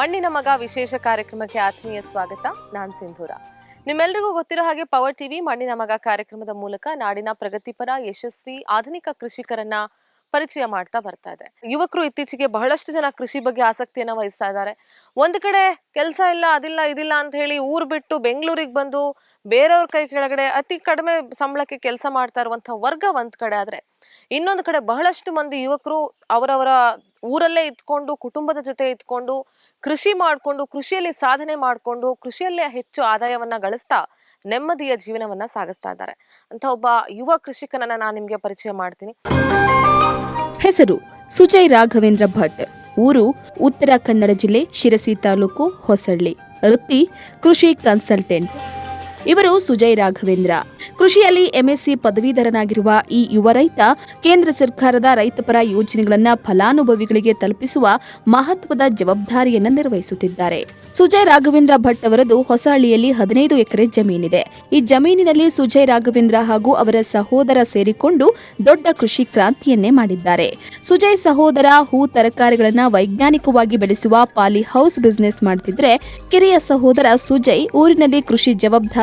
ಮಣ್ಣಿನ ಮಗ ವಿಶೇಷ ಕಾರ್ಯಕ್ರಮಕ್ಕೆ ಆತ್ಮೀಯ ಸ್ವಾಗತ. ನಾನ್ ಸಿಂಧೂರ. ನಿಮ್ಮೆಲ್ರಿಗೂ ಗೊತ್ತಿರೋ ಹಾಗೆ ಪವರ್ ಟಿವಿ ಮಣ್ಣಿನ ಮಗ ಕಾರ್ಯಕ್ರಮದ ಮೂಲಕ ನಾಡಿನ ಪ್ರಗತಿಪರ, ಯಶಸ್ವಿ, ಆಧುನಿಕ ಕೃಷಿಕರನ್ನ ಪರಿಚಯ ಮಾಡ್ತಾ ಬರ್ತಾ ಇದೆ. ಯುವಕರು ಇತ್ತೀಚೆಗೆ ಬಹಳಷ್ಟು ಜನ ಕೃಷಿ ಬಗ್ಗೆ ಆಸಕ್ತಿಯನ್ನ ವಹಿಸ್ತಾ ಇದ್ದಾರೆ. ಒಂದ್ ಕಡೆ ಕೆಲಸ ಇಲ್ಲ, ಅದಿಲ್ಲ, ಇದಿಲ್ಲ ಅಂತ ಹೇಳಿ ಊರ್ ಬಿಟ್ಟು ಬೆಂಗಳೂರಿಗೆ ಬಂದು ಬೇರೆಯವ್ರ ಕೈ ಕೆಳಗಡೆ ಅತಿ ಕಡಿಮೆ ಸಂಬಳಕ್ಕೆ ಕೆಲಸ ಮಾಡ್ತಾ ಇರುವಂತಹ ವರ್ಗ ಒಂದ್ ಕಡೆ ಆದ್ರೆ ಇನ್ನೊಂದು ಕಡೆ ಬಹಳಷ್ಟು ಮಂದಿ ಯುವಕರು ಅವರವರ ಊರಲ್ಲೇ ಇದ್ಕೊಂಡು, ಕುಟುಂಬದ ಜೊತೆ ಇದ್ಕೊಂಡು, ಕೃಷಿ ಮಾಡಿಕೊಂಡು, ಕೃಷಿಯಲ್ಲಿ ಸಾಧನೆ ಮಾಡಿಕೊಂಡು, ಕೃಷಿಯಲ್ಲೇ ಹೆಚ್ಚು ಆದಾಯವನ್ನ ಗಳಿಸ್ತಾ ನೆಮ್ಮದಿಯ ಜೀವನವನ್ನ ಸಾಗಿಸ್ತಾ ಇದ್ದಾರೆ. ಅಂತ ಒಬ್ಬ ಯುವ ಕೃಷಿಕನನ್ನ ನಾನು ನಿಮ್ಗೆ ಪರಿಚಯ ಮಾಡ್ತೀನಿ. ಹೆಸರು ಸುಜಯ್ ರಾಘವೇಂದ್ರ ಭಟ್. ಊರು ಉತ್ತರ ಕನ್ನಡ ಜಿಲ್ಲೆ ಶಿರಸಿ ತಾಲೂಕು ಹೊಸಳ್ಳಿ. ವೃತ್ತಿ ಕೃಷಿ ಕನ್ಸಲ್ಟೆಂಟ್. ಇವರು ಸುಜಯ್ ರಾಘವೇಂದ್ರ. ಕೃಷಿಯಲ್ಲಿ ಎಂಎಸ್ಸಿ ಪದವೀಧರನಾಗಿರುವ ಈ ಯುವ ರೈತ ಕೇಂದ್ರ ಸರ್ಕಾರದ ರೈತಪರ ಯೋಜನೆಗಳನ್ನು ಫಲಾನುಭವಿಗಳಿಗೆ ತಲುಪಿಸುವ ಮಹತ್ವದ ಜವಾಬ್ದಾರಿಯನ್ನು ನಿರ್ವಹಿಸುತ್ತಿದ್ದಾರೆ. ಸುಜಯ್ ರಾಘವೇಂದ್ರ ಭಟ್ ಅವರದು ಹೊಸಹಳ್ಳಿಯಲ್ಲಿ ಹದಿನೈದು ಎಕರೆ ಜಮೀನಿದೆ. ಈ ಜಮೀನಿನಲ್ಲಿ ಸುಜಯ್ ರಾಘವೇಂದ್ರ ಹಾಗೂ ಅವರ ಸಹೋದರ ಸೇರಿಕೊಂಡು ದೊಡ್ಡ ಕೃಷಿ ಕ್ರಾಂತಿಯನ್ನೇ ಮಾಡಿದ್ದಾರೆ. ಸುಜಯ್ ಸಹೋದರ ಹೂ ತರಕಾರಿಗಳನ್ನ ವೈಜ್ಞಾನಿಕವಾಗಿ ಬೆಳೆಸುವ ಪಾಲಿ ಹೌಸ್ ಬಿಸಿನೆಸ್ ಮಾಡುತ್ತಿದ್ದರೆ ಕಿರಿಯ ಸಹೋದರ ಸುಜಯ್ ಊರಿನಲ್ಲಿ ಕೃಷಿ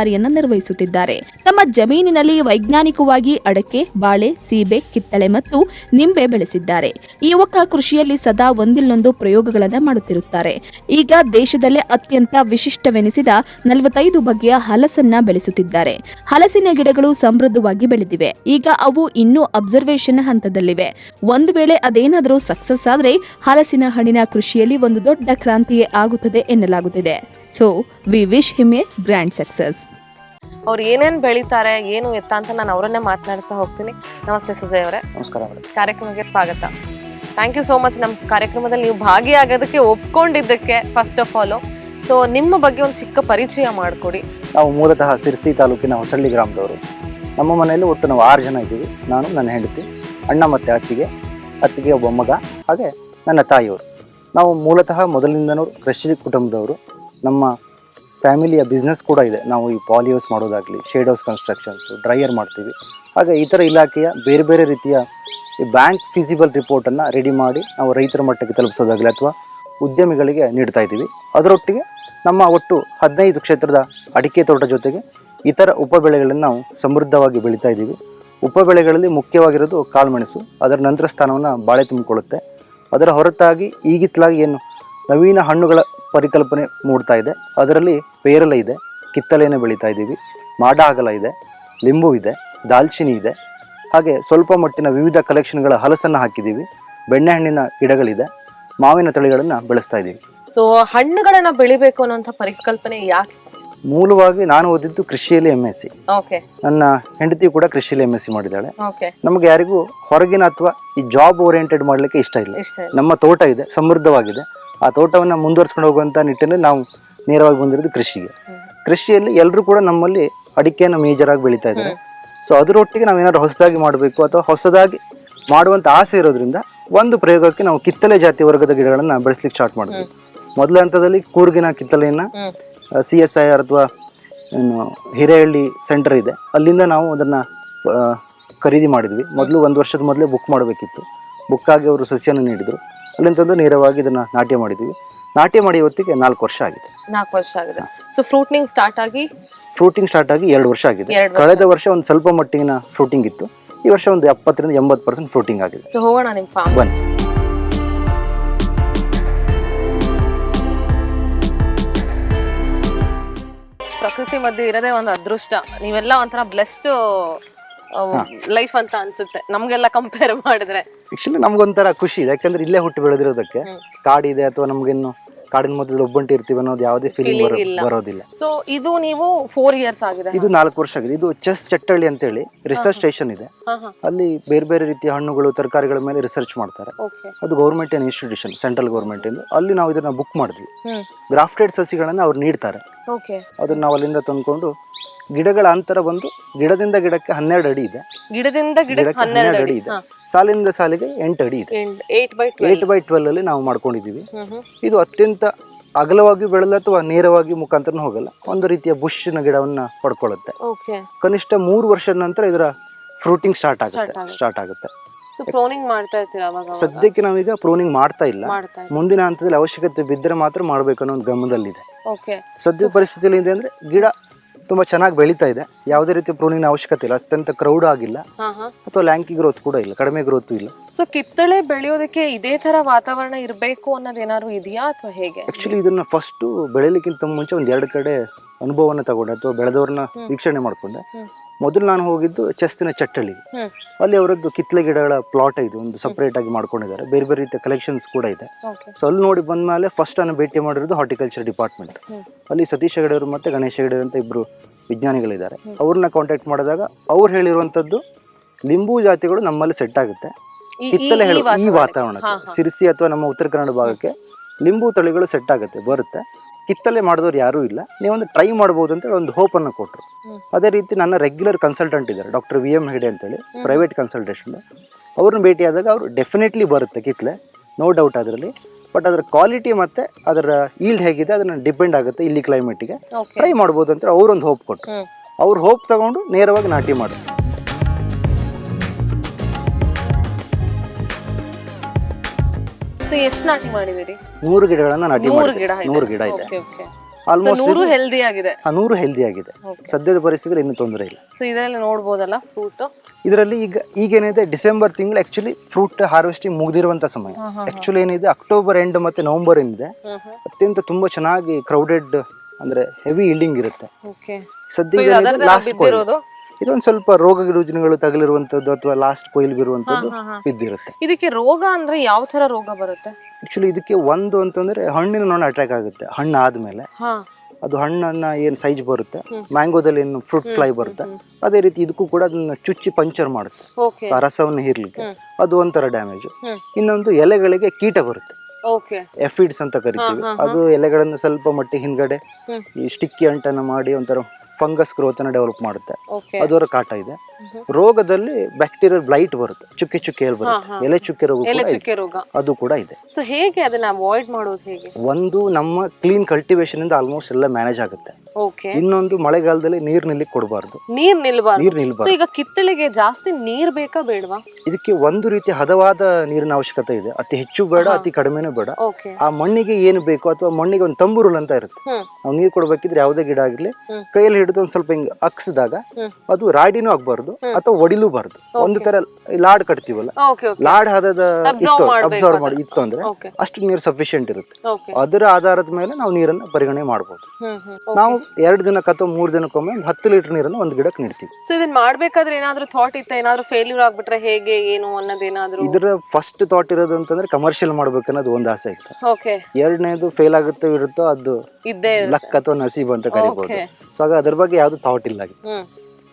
ಜವಾಬ್ದಾರಿಯನ್ನ ನಿರ್ವಹಿಸುತ್ತಿದ್ದಾರೆ. ತಮ್ಮ ಜಮೀನಿನಲ್ಲಿ ವೈಜ್ಞಾನಿಕವಾಗಿ ಅಡಕೆ, ಬಾಳೆ, ಸೀಬೆ, ಕಿತ್ತಳೆ ಮತ್ತು ನಿಂಬೆ ಬೆಳೆಸಿದ್ದಾರೆ. ಈ ಯುವಕ ಕೃಷಿಯಲ್ಲಿ ಸದಾ ಒಂದಿಲ್ಲೊಂದು ಪ್ರಯೋಗಗಳನ್ನು ಮಾಡುತ್ತಿರುತ್ತಾರೆ. ಈಗ ದೇಶದಲ್ಲೇ ಅತ್ಯಂತ ವಿಶಿಷ್ಟವೆನಿಸಿದ ನಲವತ್ತೈದು ಬಗೆಯ ಹಲಸನ್ನ ಬೆಳೆಸುತ್ತಿದ್ದಾರೆ. ಹಲಸಿನ ಗಿಡಗಳು ಸಮೃದ್ಧವಾಗಿ ಬೆಳೆದಿವೆ. ಈಗ ಅವು ಇನ್ನೂ ಅಬ್ಸರ್ವೇಷನ್ ಹಂತದಲ್ಲಿವೆ. ಒಂದು ವೇಳೆ ಅದೇನಾದರೂ ಸಕ್ಸಸ್ ಆದ್ರೆ ಹಲಸಿನ ಹಣ್ಣಿನ ಕೃಷಿಯಲ್ಲಿ ಒಂದು ದೊಡ್ಡ ಕ್ರಾಂತಿಯೇ ಆಗುತ್ತದೆ ಎನ್ನಲಾಗುತ್ತಿದೆ. So we wish him a grand success ಅವ್ರು ಏನೇನ್ ಬೆಳಿತಾರೆ ಏನು ಎತ್ತ ಅಂತ ನಾನು ಅವರನ್ನೇ ಮಾತನಾಡ್ತಾ ಹೋಗ್ತೀನಿ. ನಮಸ್ತೆ ಸುಜಯ್ ಅವರೇ. ನಮಸ್ಕಾರ ಮೇಡಮ್ ಕಾರ್ಯಕ್ರಮಕ್ಕೆ ಸ್ವಾಗತ. ಥ್ಯಾಂಕ್ ಯು ಸೋ ಮಚ್ ನಮ್ಮ ಕಾರ್ಯಕ್ರಮದಲ್ಲಿ ನೀವು ಭಾಗಿಯಾಗೋದಕ್ಕೆ ಒಪ್ಕೊಂಡಿದ್ದಕ್ಕೆ ಫಸ್ಟ್ ಆಫ್ ಆಲ್ ಸೊ ನಿಮ್ಮ ಬಗ್ಗೆ ಒಂದು ಚಿಕ್ಕ ಪರಿಚಯ ಮಾಡಿಕೊಡಿ. ನಾವು ಮೂಲತಃ ಸಿರ್ಸಿ ತಾಲೂಕಿನ ಹೊಸಳ್ಳಿ ಗ್ರಾಮದವರು. ನಮ್ಮ ಮನೆಯಲ್ಲಿ ಒಟ್ಟು ನಾವು ಆರು ಜನ ಇದ್ದೀವಿ. ನಾನು ನನ್ನ ಹೆಂಡತಿ ಅಣ್ಣ ಮತ್ತು ಅತ್ತಿಗೆ ಅತ್ತಿಗೆ ಒಬ್ಬ ಮಗ ಹಾಗೆ ನನ್ನ ತಾಯಿಯವರು. ನಾವು ಮೂಲತಃ ಮೊದಲಿನಿಂದನೂ ಕೃಷಿ ಕುಟುಂಬದವರು. ನಮ್ಮ ಫ್ಯಾಮಿಲಿಯ ಬಿಸ್ನೆಸ್ ಕೂಡ ಇದೆ. ನಾವು ಈ ಪಾಲಿಹೌಸ್ ಮಾಡೋದಾಗಲಿ, ಶೇಡ್ ಹೌಸ್ ಕನ್ಸ್ಟ್ರಕ್ಷನ್ಸು, ಡ್ರೈಯರ್ ಮಾಡ್ತೀವಿ. ಹಾಗೆ ಇತರ ಇಲಾಖೆಯ ಬೇರೆ ಬೇರೆ ರೀತಿಯ ಈ ಬ್ಯಾಂಕ್ ಫಿಸಿಬಲ್ ರಿಪೋರ್ಟನ್ನು ರೆಡಿ ಮಾಡಿ ನಾವು ರೈತರ ಮಟ್ಟಕ್ಕೆ ತಲುಪಿಸೋದಾಗಲಿ ಅಥವಾ ಉದ್ಯಮಿಗಳಿಗೆ ನೀಡ್ತಾ ಇದ್ದೀವಿ. ಅದರೊಟ್ಟಿಗೆ ನಮ್ಮ ಒಟ್ಟು ಹದಿನೈದು ಕ್ಷೇತ್ರದ ಅಡಿಕೆ ತೋಟ ಜೊತೆಗೆ ಇತರ ಉಪಬೆಳೆಗಳನ್ನು ನಾವು ಸಮೃದ್ಧವಾಗಿ ಬೆಳೀತಾ ಇದ್ದೀವಿ. ಉಪಬೆಳೆಗಳಲ್ಲಿ ಮುಖ್ಯವಾಗಿರೋದು ಕಾಳುಮೆಣಸು. ಅದರ ನಂತರ ಸ್ಥಾನವನ್ನು ಬಾಳೆ ತುಂಬಿಕೊಳ್ಳುತ್ತೆ. ಅದರ ಹೊರತಾಗಿ ಈಗಿತ್ತಲಾಗಿ ಏನು ನವೀನ ಹಣ್ಣುಗಳ ಪರಿಕಲ್ಪನೆ ಮೂಡ್ತಾ ಇದೆ. ಅದರಲ್ಲಿ ಪೇರಲ ಇದೆ ಕಿತ್ತಲೆಯನ್ನು ಬೆಳೀತಾ ಇದ್ದೀವಿ. ಮಾಡ ಅಗಲ ಇದೆ ಲಿಂಬು ಇದೆ ದಾಲ್ಚಿನಿ ಇದೆ. ಹಾಗೆ ಸ್ವಲ್ಪ ಮಟ್ಟಿನ ವಿವಿಧ ಕಲೆಕ್ಷನ್ಗಳ ಹಲಸನ್ನು ಹಾಕಿದ್ದೀವಿ. ಬೆಣ್ಣೆಹಣ್ಣಿನ ಗಿಡಗಳಿದೆ ಮಾವಿನ ತಳಿಗಳನ್ನು ಬೆಳೆಸ್ತಾ ಇದ್ದೀವಿ. ಸೊ ಹಣ್ಣುಗಳನ್ನ ಬೆಳಿಬೇಕು ಅನ್ನೋಂಥ ಪರಿಕಲ್ಪನೆ ಯಾಕೆ? ಮೂಲವಾಗಿ ನಾನು ಓದಿದ್ದು ಕೃಷಿಯಲ್ಲಿ ಎಂ ಎಸ್ ಸಿ ನನ್ನ ಹೆಂಡತಿ ಕೂಡ ಕೃಷಿಯಲ್ಲಿ ಎಂ ಎಸ್ ಸಿ ಮಾಡಿದ್ದಾಳೆ ನಮಗೆ ಯಾರಿಗೂ ಹೊರಗಿನ ಅಥವಾ ಈ ಜಾಬ್ ಓರಿಯೆಂಟೆಡ್ ಮಾಡಲಿಕ್ಕೆ ಇಷ್ಟ ಇಲ್ಲ. ನಮ್ಮ ತೋಟ ಇದೆ ಸಮೃದ್ಧವಾಗಿದೆ. ಆ ತೋಟವನ್ನು ಮುಂದುವರ್ಸ್ಕೊಂಡು ಹೋಗುವಂಥ ನಿಟ್ಟಿನಲ್ಲಿ ನಾವು ನೇರವಾಗಿ ಬಂದಿರೋದು ಕೃಷಿಗೆ. ಕೃಷಿಯಲ್ಲಿ ಎಲ್ಲರೂ ಕೂಡ ನಮ್ಮಲ್ಲಿ ಅಡಿಕೆಯನ್ನು ಮೇಜರ್ ಆಗಿ ಬೆಳೀತಾ ಇದ್ದಾರೆ. ಸೊ ಅದರೊಟ್ಟಿಗೆ ನಾವು ಏನಾದ್ರು ಹೊಸದಾಗಿ ಮಾಡಬೇಕು ಅಥವಾ ಹೊಸದಾಗಿ ಮಾಡುವಂಥ ಆಸೆ ಇರೋದ್ರಿಂದ ಒಂದು ಪ್ರಯೋಗಕ್ಕೆ ನಾವು ಕಿತ್ತಲೆ ಜಾತಿ ವರ್ಗದ ಗಿಡಗಳನ್ನು ಬೆಳೆಸ್ಲಿಕ್ಕೆ ಸ್ಟಾರ್ಟ್ ಮಾಡಬೇಕು. ಮೊದಲ ಹಂತದಲ್ಲಿ ಕೂರ್ಗಿನ ಕಿತ್ತಲೆಯನ್ನು ಸಿ ಎಸ್ ಐ ಆರ್ ಅಥವಾ ಏನು ಹಿರೇಹಳ್ಳಿ ಸೆಂಟರ್ ಇದೆ. ಅಲ್ಲಿಂದ ನಾವು ಅದನ್ನು ಖರೀದಿ ಮಾಡಿದ್ವಿ. ಮೊದಲು ಒಂದು ವರ್ಷದ ಮೊದಲೇ ಬುಕ್ ಮಾಡಬೇಕಿತ್ತು. ಬುಕ್ ಆಗಿ ಅವರು ಸಸ್ಯನ ನೀಡಿದರು. ಅಲ್ಲಿಂದ ತಂದು ನೇರವಾಗಿ ಇದನ್ನು ನಾಟ್ಯ ಮಾಡಿದ್ವಿ. ನಾಟ್ಯ ಮಾಡಿ ಹೊತ್ತಿಗೆ ನಾಲ್ಕು ವರ್ಷ ಆಗಿದೆ. ನಾಲ್ಕು ವರ್ಷ ಆಗಿದೆ. ಸೊ ಫ್ರೂಟಿಂಗ್ ಸ್ಟಾರ್ಟ್ ಆಗಿ ಫ್ರೂಟಿಂಗ್ ಸ್ಟಾರ್ಟ್ ಆಗಿ ಎರಡು ವರ್ಷ ಆಗಿದೆ. ಕಳೆದ ವರ್ಷ ಒಂದು ಸ್ವಲ್ಪ ಮಟ್ಟಿನ ಫ್ರೂಟಿಂಗ್ ಇತ್ತು. ಈ ವರ್ಷ ಒಂದು ಎಪ್ಪತ್ತರಿಂದ ಎಂಬತ್ತು ಪರ್ಸೆಂಟ್ ಫ್ರೂಟಿಂಗ್ ಆಗಿದೆ. ಸೊ ಹೋಗೋಣ ನಿಮ್ಮ ಫಾರ್ಮ್ ಬನ್ನಿ. ಪ್ರಕೃತಿ ಮಧ್ಯೆ ಇರೋದೇ ಒಂದು ಅದೃಷ್ಟ. ನೀವೆಲ್ಲ ಒಂಥರ ಬ್ಲೆಸ್ಡ್ ಲೈಫ್ ಅಂತ ಅನ್ಸುತ್ತೆ. ನಮ್ಗೆಲ್ಲ ಕಂಪೇರ್ ಮಾಡಿದ್ರೆ. ಆಕ್ಚುಲಿ ನಮ್ಗೊಂಥರ ಖುಷಿ ಇದೆ. ಯಾಕಂದ್ರೆ ಇಲ್ಲೇ ಹುಟ್ಟು ಬೆಳೆದಿರೋದಕ್ಕೆ ಕಾಡಿದೆ ಅಥವಾ ನಮಗಿನ್ನು ಕಾಡಿನ ಮೊದಲು ಒಬ್ಬಂಟಿ ಇರ್ತೀವಿ ಅನ್ನೋದು ಯಾವುದೇ ಫೀಲಿಂಗ್ ಬರೋದಿಲ್ಲ. ಸೊ ಇದು ನೀವು ಫೋರ್ ಇಯರ್ಸ್ ಆಗಿದೆ. ಇದು ನಾಲ್ಕು ವರ್ಷ ಆಗಿದೆ. ಇದು ಚೆಸ್ ಚಟ್ಟಳ್ಳಿ ಅಂತ ಹೇಳಿ ರಿಸರ್ಚ್ ಸ್ಟೇಷನ್ ಇದೆ. ಅಲ್ಲಿ ಬೇರೆ ಬೇರೆ ರೀತಿಯ ಹಣ್ಣುಗಳು ತರಕಾರಿಗಳ ಮೇಲೆ ರಿಸರ್ಚ್ ಮಾಡ್ತಾರೆ. ಅದು ಗೌರ್ಮೆಂಟ್ ಇನ್ಸ್ಟಿಟ್ಯೂಷನ್ ಸೆಂಟ್ರಲ್ ಗೌರ್ಮೆಂಟ್ ಇಂದ. ಅಲ್ಲಿ ನಾವು ಇದನ್ನ ಬುಕ್ ಮಾಡಿದ್ವಿ. ಗ್ರಾಫ್ಟೆಡ್ ಸಸಿಗಳನ್ನ ಅವ್ರು ನೀಡ್ತಾರೆ. ಅದನ್ನ ನಾವು ಅಲ್ಲಿಂದ ತಂದ್ಕೊಂಡು ಗಿಡಗಳ ಅಂತರ ಬಂದು ಗಿಡದಿಂದ ಗಿಡಕ್ಕೆ ಹನ್ನೆರಡು ಅಡಿ ಇದೆ. ಗಿಡದಿಂದ ಗಿಡಕ್ಕೆ ಹನ್ನೆರಡು ಅಡಿ. ಇದೆ. ಸಾಲಿಂದ ಸಾಲಿಗೆ ಎಂಟು ಅಡಿ ಇದೆ. ಏಟ್ ಬೈ ಟ್ವೆಲ್ ಅಲ್ಲಿ ನಾವು ಮಾಡ್ಕೊಂಡಿದ್ದೀವಿ. ಇದು ಅತ್ಯಂತ ಅಗಲವಾಗಿ ಬೆಳೆಲ್ಲ ಅಥವಾ ನೇರವಾಗಿ ಮುಖಾಂತರ ಹೋಗಲ್ಲ. ಒಂದು ರೀತಿಯ ಬುಷ್ನ ಗಿಡವನ್ನ ಪಡ್ಕೊಳ್ಳುತ್ತೆ. ಕನಿಷ್ಠ ಮೂರು ವರ್ಷದ ನಂತರ ಇದರ ಫ್ರೂಟಿಂಗ್ ಸ್ಟಾರ್ಟ್ ಆಗುತ್ತೆ. ಸ್ಟಾರ್ಟ್ ಆಗುತ್ತೆ? ಸದ್ಯಕ್ಕೆ ನಾವೀಗ ಪ್ರೋನಿಂಗ್ ಮಾಡ್ತಾ ಇಲ್ಲ. ಮುಂದಿನ ಹಂತದಲ್ಲಿ ಅವಶ್ಯಕತೆ ಬಿದ್ದರೆ ಮಾತ್ರ ಮಾಡ್ಬೇಕು ಅನ್ನೋ ಒಂದು ಗಮನದಲ್ಲಿದೆ. ಸದ್ಯದ ಪರಿಸ್ಥಿತಿಯಲ್ಲಿ ಇದೆ ಅಂದ್ರೆ ಗಿಡ ತುಂಬ ಚೆನ್ನಾಗಿ ಬೆಳೀತಾ ಇದೆ. ಯಾವುದೇ ರೀತಿ ಪ್ರೂನಿಂಗ್ ಅವಶ್ಯಕತೆ ಇಲ್ಲ. ಅತ್ಯಂತ ಕ್ರೌಡ್ ಆಗಿಲ್ಲ. ಅಥವಾ ಲ್ಯಾಂಕಿ ಗ್ರೋತ್ ಕೂಡ ಇಲ್ಲ. ಕಡಿಮೆ ಗ್ರೋತ್ ಇಲ್ಲ. ಸೊ ಕಿತ್ತಳೆ ಬೆಳೆಯೋದಕ್ಕೆ ಇದೇ ತರ ವಾತಾವರಣ ಇರಬೇಕು ಅನ್ನೋದು ಏನಾದ್ರು ಇದೆಯಾ ಅಥವಾ ಹೇಗೆ? ಆಕ್ಚುಲಿ ಇದನ್ನ ಫಸ್ಟ್ ಬೆಳೆಯಲಿಕ್ಕಿಂತ ಮುಂಚೆ ಒಂದ್ ಎರಡು ಕಡೆ ಅನುಭವವನ್ನು ತಗೊಂಡೆ. ಅಥವಾ ಬೆಳೆದವ್ರನ್ನ ವೀಕ್ಷಣೆ ಮಾಡಿಕೊಂಡೆ. ಮೊದಲು ನಾನು ಹೋಗಿದ್ದು ಚೆಸ್ತಿನ ಚಟ್ಟಳಿ ಅಲ್ಲಿ ಅವರದ್ದು ಕಿತ್ತಲೆ ಗಿಡಗಳ ಪ್ಲಾಟ್ ಇದೆ ಒಂದು ಸಪ್ರೇಟ್ ಆಗಿ ಮಾಡ್ಕೊಂಡಿದ್ದಾರೆ. ಬೇರೆ ಬೇರೆ ರೀತಿಯ ಕಲೆಕ್ಷನ್ಸ್ ಕೂಡ ಇದೆ. ಸೊ ಅಲ್ಲಿ ನೋಡಿ ಬಂದ್ಮೇಲೆ ಫಸ್ಟ್ ನಾನು ಭೇಟಿ ಮಾಡಿರೋದು ಹಾರ್ಟಿಕಲ್ಚರ್ ಡಿಪಾರ್ಟ್ಮೆಂಟ್ ಅಲ್ಲಿ ಸತೀಶ್ ಹೆಗಡೆ ಅವರು ಮತ್ತು ಗಣೇಶ ಹೆಗಡೆ ಅಂತ ಇಬ್ಬರು ವಿಜ್ಞಾನಿಗಳಿದ್ದಾರೆ. ಅವ್ರನ್ನ ಕಾಂಟ್ಯಾಕ್ಟ್ ಮಾಡಿದಾಗ ಅವ್ರು ಹೇಳಿರುವಂಥದ್ದು ಲಿಂಬು ಜಾತಿಗಳು ನಮ್ಮಲ್ಲಿ ಸೆಟ್ ಆಗುತ್ತೆ. ಕಿತ್ತಲೆ ಹೇಳಿ ಈ ವಾತಾವರಣಕ್ಕೆ. ಸಿರಿಸಿ ಅಥವಾ ನಮ್ಮ ಉತ್ತರ ಕನ್ನಡ ಭಾಗಕ್ಕೆ ಲಿಂಬು ತಳಿಗಳು ಸೆಟ್ ಆಗುತ್ತೆ ಬರುತ್ತೆ. ಕಿತ್ತಲೆ ಮಾಡಿದವ್ರು ಯಾರೂ ಇಲ್ಲ. ನೀವೊಂದು ಟ್ರೈ ಮಾಡ್ಬೋದು ಅಂತೇಳಿ ಒಂದು ಹೋಪನ್ನು ಕೊಟ್ಟರು. ಅದೇ ರೀತಿ ನನ್ನ ರೆಗ್ಯುಲರ್ ಕನ್ಸಲ್ಟೆಂಟ್ ಇದ್ದಾರೆ ಡಾಕ್ಟರ್ ವಿ ಎಂ ಹೆಗಡೆ ಅಂತೇಳಿ ಪ್ರೈವೇಟ್ ಕನ್ಸಲ್ಟೇಷನ್ ಅವ್ರನ್ನ ಭೇಟಿಯಾದಾಗ ಅವರು ಡೆಫಿನೆಟ್ಲಿ ಬರುತ್ತೆ ಕಿತ್ತಲೆ ನೋ ಡೌಟ್ ಅದರಲ್ಲಿ. ಬಟ್ ಅದರ ಕ್ವಾಲಿಟಿ ಮತ್ತು ಅದರ ಈಲ್ಡ್ ಹೇಗಿದೆ ಅದನ್ನು ಡಿಪೆಂಡ್ ಆಗುತ್ತೆ ಇಲ್ಲಿ ಕ್ಲೈಮೇಟಿಗೆ ಟ್ರೈ ಮಾಡ್ಬೋದು ಅಂತ ಅವ್ರೊಂದು ಹೋಪ್ ಕೊಟ್ಟರು ಅವ್ರು ಹೋಪ್ ತಗೊಂಡು ನೇರವಾಗಿ ನಾಟಿ ಮಾಡಿದ್ರು. ಸೊ ಎಷ್ಟು ನಾಟಿ ಮಾಡಿದಿರಿ ನೂರು ಗಿಡಗಳನ್ನ ನಾಟಿ ನೂರು ಗಿಡ ಇದೆ ನೂರು ಗಿಡ ಇದೆ. ಓಕೆ ಓಕೆ ಸೊ ಆಲ್ಮೋಸ್ಟ್ ನೂರು ಹೆಲ್ದಿ ಆಗಿದೆ. ಆ ನೂರು ಹೆಲ್ದಿ ಆಗಿದೆ. ಸದ್ಯದ ಪರಿಸ್ಥಿತಿ ಇನ್ನೂ ತೊಂದರೆ ಇಲ್ಲ. ಸೊ ಇದರಲ್ಲಿ ನೋಡ್ಬೋದಲ್ಲ ಫ್ರೂಟ್ ಇದರಲ್ಲಿ ಈಗ ಈಗೇನಿದೆ ಡಿಸೆಂಬರ್ ತಿಂಗಳು ಆಕ್ಚುಲಿ ಫ್ರೂಟ್ ಹಾರ್ವೆಸ್ಟಿಂಗ್ ಮುಗಿದಿರುವಂತ ಸಮಯ. ಆಕ್ಚುಲಿ ಏನಿದೆ ಅಕ್ಟೋಬರ್ ಎಂಡ್ ಮತ್ತೆ ನವೆಂಬರ್ ಏನಿದೆ ಅತ್ಯಂತ ತುಂಬಾ ಚೆನ್ನಾಗಿ ಕ್ರೌಡೆಡ್ ಅಂದ್ರೆ ಹೆವಿ ಇಲ್ಡಿಂಗ್ ಇರುತ್ತೆ. ಓಕೆ ಸದ್ಯ ಇದು ಲಾಸ್ಟ್ ಬಿದ್ದಿರೋದು? ಇದೊಂದು ಸ್ವಲ್ಪ ರೋಗ ರುಜಿನಗಳು ತಗಲಿರುವಂತದ್ದು ಅಥವಾ ಲಾಸ್ಟ್ ಕೊಯ್ಲು ಬಿರುವಂತದ್ದು. ಬಿದ್ದಿರುತ್ತೆ. ಇದಕ್ಕೆ ರೋಗ ಅಂದ್ರೆ ಯಾವ ತರ ರೋಗ ಬರುತ್ತೆ? ಆಕ್ಚುಲಿ ಇದಕ್ಕೆ ಒಂದು ಅಂತಂದ್ರೆ ಹಣ್ಣಿನ ನೊಣ ಅಟ್ಯಾಕ್ ಆಗುತ್ತೆ ಹಣ್ಣು ಆದ್ಮೇಲೆ ಅದು ಹಣ್ಣನ್ನ ಏನ್ ಸೈಜ್ ಬರುತ್ತೆ ಮ್ಯಾಂಗೋದಲ್ಲಿ ಏನು ಫ್ರೂಟ್ ಫ್ಲೈ ಬರುತ್ತೆ ಅದೇ ರೀತಿ ಇದಕ್ಕೂ ಕೂಡ ಅದನ್ನ ಚುಚ್ಚಿ ಪಂಚರ್ ಮಾಡುತ್ತೆ. ಆ ರಸವನ್ನು ಹೀರ್ಲಿಕ್ಕೆ. ಅದು ಒಂಥರ ಡ್ಯಾಮೇಜ್ ಇನ್ನೊಂದು ಎಲೆಗಳಿಗೆ ಕೀಟ ಬರುತ್ತೆ. ಎಫಿಡ್ಸ್ ಅಂತ ಕರಿತೀವಿ. ಅದು ಎಲೆಗಳನ್ನು ಸ್ವಲ್ಪ ಮಟ್ಟಿಗೆ ಹಿಂದ್ಗಡೆ ಈ ಸ್ಟಿಕ್ಕಿ ಅಂಟನ್ನು ಮಾಡಿ ಒಂಥರ ಫಂಗಸ್ ಗ್ರೋತ್ ಅನ್ನು ಡೆವಲಪ್ ಮಾಡುತ್ತೆ. ಅದರ ಕಾಟ ಇದೆ. ರೋಗದಲ್ಲಿ ಬ್ಯಾಕ್ಟೀರಿಯಲ್ ಬ್ಲೈಟ್ ಬರುತ್ತೆ. ಚುಕ್ಕೆ ಚುಕ್ಕೆ ಎಲೆ ಬರುತ್ತೆ. ಎಲೆ ಚುಕ್ಕೆ ರೋಗ ಕೂಡ ಇದೆ. ಚುಕ್ಕೆ ರೋಗ. ಅದು ಕೂಡ ಇದೆ. ಸೊ ಹೇಗೆ ಅದನ್ನ ಅವಾಯ್ಡ್ ಮಾಡೋದು ಹೇಗೆ? ಒಂದು ನಮ್ಮ ಕ್ಲೀನ್ ಕಲ್ಟಿವೇಶನ್ ಇಂದ ಆಲ್ಮೋಸ್ಟ್ ಎಲ್ಲ ಮ್ಯಾನೇಜ್ ಆಗುತ್ತೆ. ಓಕೆ ಇನ್ನೊಂದು ಮಳೆಗಾಲದಲ್ಲಿ ನೀರ್ ನಿಲ್ಲಿ ಕೊಡಬಾರ್ದು. ನೀರ್ ನಿಲ್ಬಾರ್ದು. ನೀರು ನಿಲ್ಬಾರ್ದು. ಈಗ ಕಿತ್ತಳೆಗೆ ಜಾಸ್ತಿ ನೀರ್ ಬೇಕಾ ಬೇಡವಾ? ಇದಕ್ಕೆ ಒಂದು ರೀತಿ ಹದವಾದ ನೀರಿನ ಅವಶ್ಯಕತೆ ಇದೆ. ಅತಿ ಹೆಚ್ಚು ಬೇಡ ಅತಿ ಕಡಿಮೆನೂ ಬೇಡ. ಓಕೆ ಆ ಮಣ್ಣಿಗೆ ಏನು ಬೇಕು ಅಥವಾ ಮಣ್ಣಿಗೆ ಒಂದು ತಂಬುರುಲ್ ಅಂತ ಇರುತ್ತೆ. ಹ್ಮ್. ನಾವು ನೀರು ಕೊಡ್ಬೇಕಿದ್ರೆ ಯಾವುದೇ ಗಿಡ ಆಗಲಿ ಹ್ಮ್. ಕೈಯಲ್ಲಿ ಹಿಡಿದು ಒಂದು ಸ್ವಲ್ಪ ಹಿಂಗೆ ಅಕ್ಸಿದಾಗ ಹ್ಮ್. ಅದು ರಾಡಿನೂ ಆಗ್ಬಾರ್ದು ಅಥವಾ ಒಡಿಲೂಬಾರ್ದು ಒಂದು ತರ ಲಾಡ್ ಕಟ್ತೀವಲ್ಲ? ಓಕೆ ಓಕೆ ಲಾಡ್ ಹದದ ಇತ್ತು ಮಾಡ್ಬೇಕು ಅಬ್ಸರ್ವ್ ಮಾಡಿ. ಇತ್ತು ಅಂದ್ರೆ ಓಕೆ ಅಷ್ಟು ನೀರು ಸಫಿಶಿಯಂಟ್ ಇರುತ್ತೆ. ಓಕೆ ಅದರ ಆಧಾರದ ಮೇಲೆ ನಾವು ನೀರನ್ನು ಪರಿಗಣನೆ ಮಾಡ್ಬೋದು. ಹ್ಮ್ ಹ್ಮ್. ನಾವು ಎರಡು ದಿನಕ್ಕೆ ಅಥವಾ ಮೂರು ದಿನಕ್ಕೊಮ್ಮೆ ಒಂದು ಹತ್ತು ಲೀಟರ್ ನೀರನ್ನು ಒಂದು ಗಿಡಕ್ಕೆ ನೀಡ್ತೀವಿ. ಸೊ ಇದನ್ನ ಮಾಡ್ಬೇಕಾದ್ರೆ ಏನಾದ್ರೂ ಥಾಟ್ ಇತ್ತ? ಏನಾದ್ರೂ ಫೇಲ್ಯೂರ್ ಆಗ್ಬಿಟ್ರೆ ಹೇಗೆ ಏನು ಅನ್ನೋದೇನಾದ್ರೂ? ಇದರ ಫಸ್ಟ್ ಥಾಟ್ ಇರೋದು ಅಂತಂದ್ರೆ ಕಮರ್ಷಿಯಲ್ ಮಾಡ್ಬೇಕನ್ನೋದು ಒಂದು ಆಸೆ ಇತ್ತು. ಓಕೆ ಎರಡನೇದು ಫೇಲ್ ಆಗುತ್ತೋ ಇರುತ್ತೋ ಅದು ಇದ್ದೇ ಲಕ್ ಅಥವಾ ನಸೀಬ್ ಅಂತ ಕರಿಬಹುದು. ಸೊ ಆಗ ಅದ್ರ ಬಗ್ಗೆ ಯಾವುದು ಥಾಟ್ ಇಲ್ಲ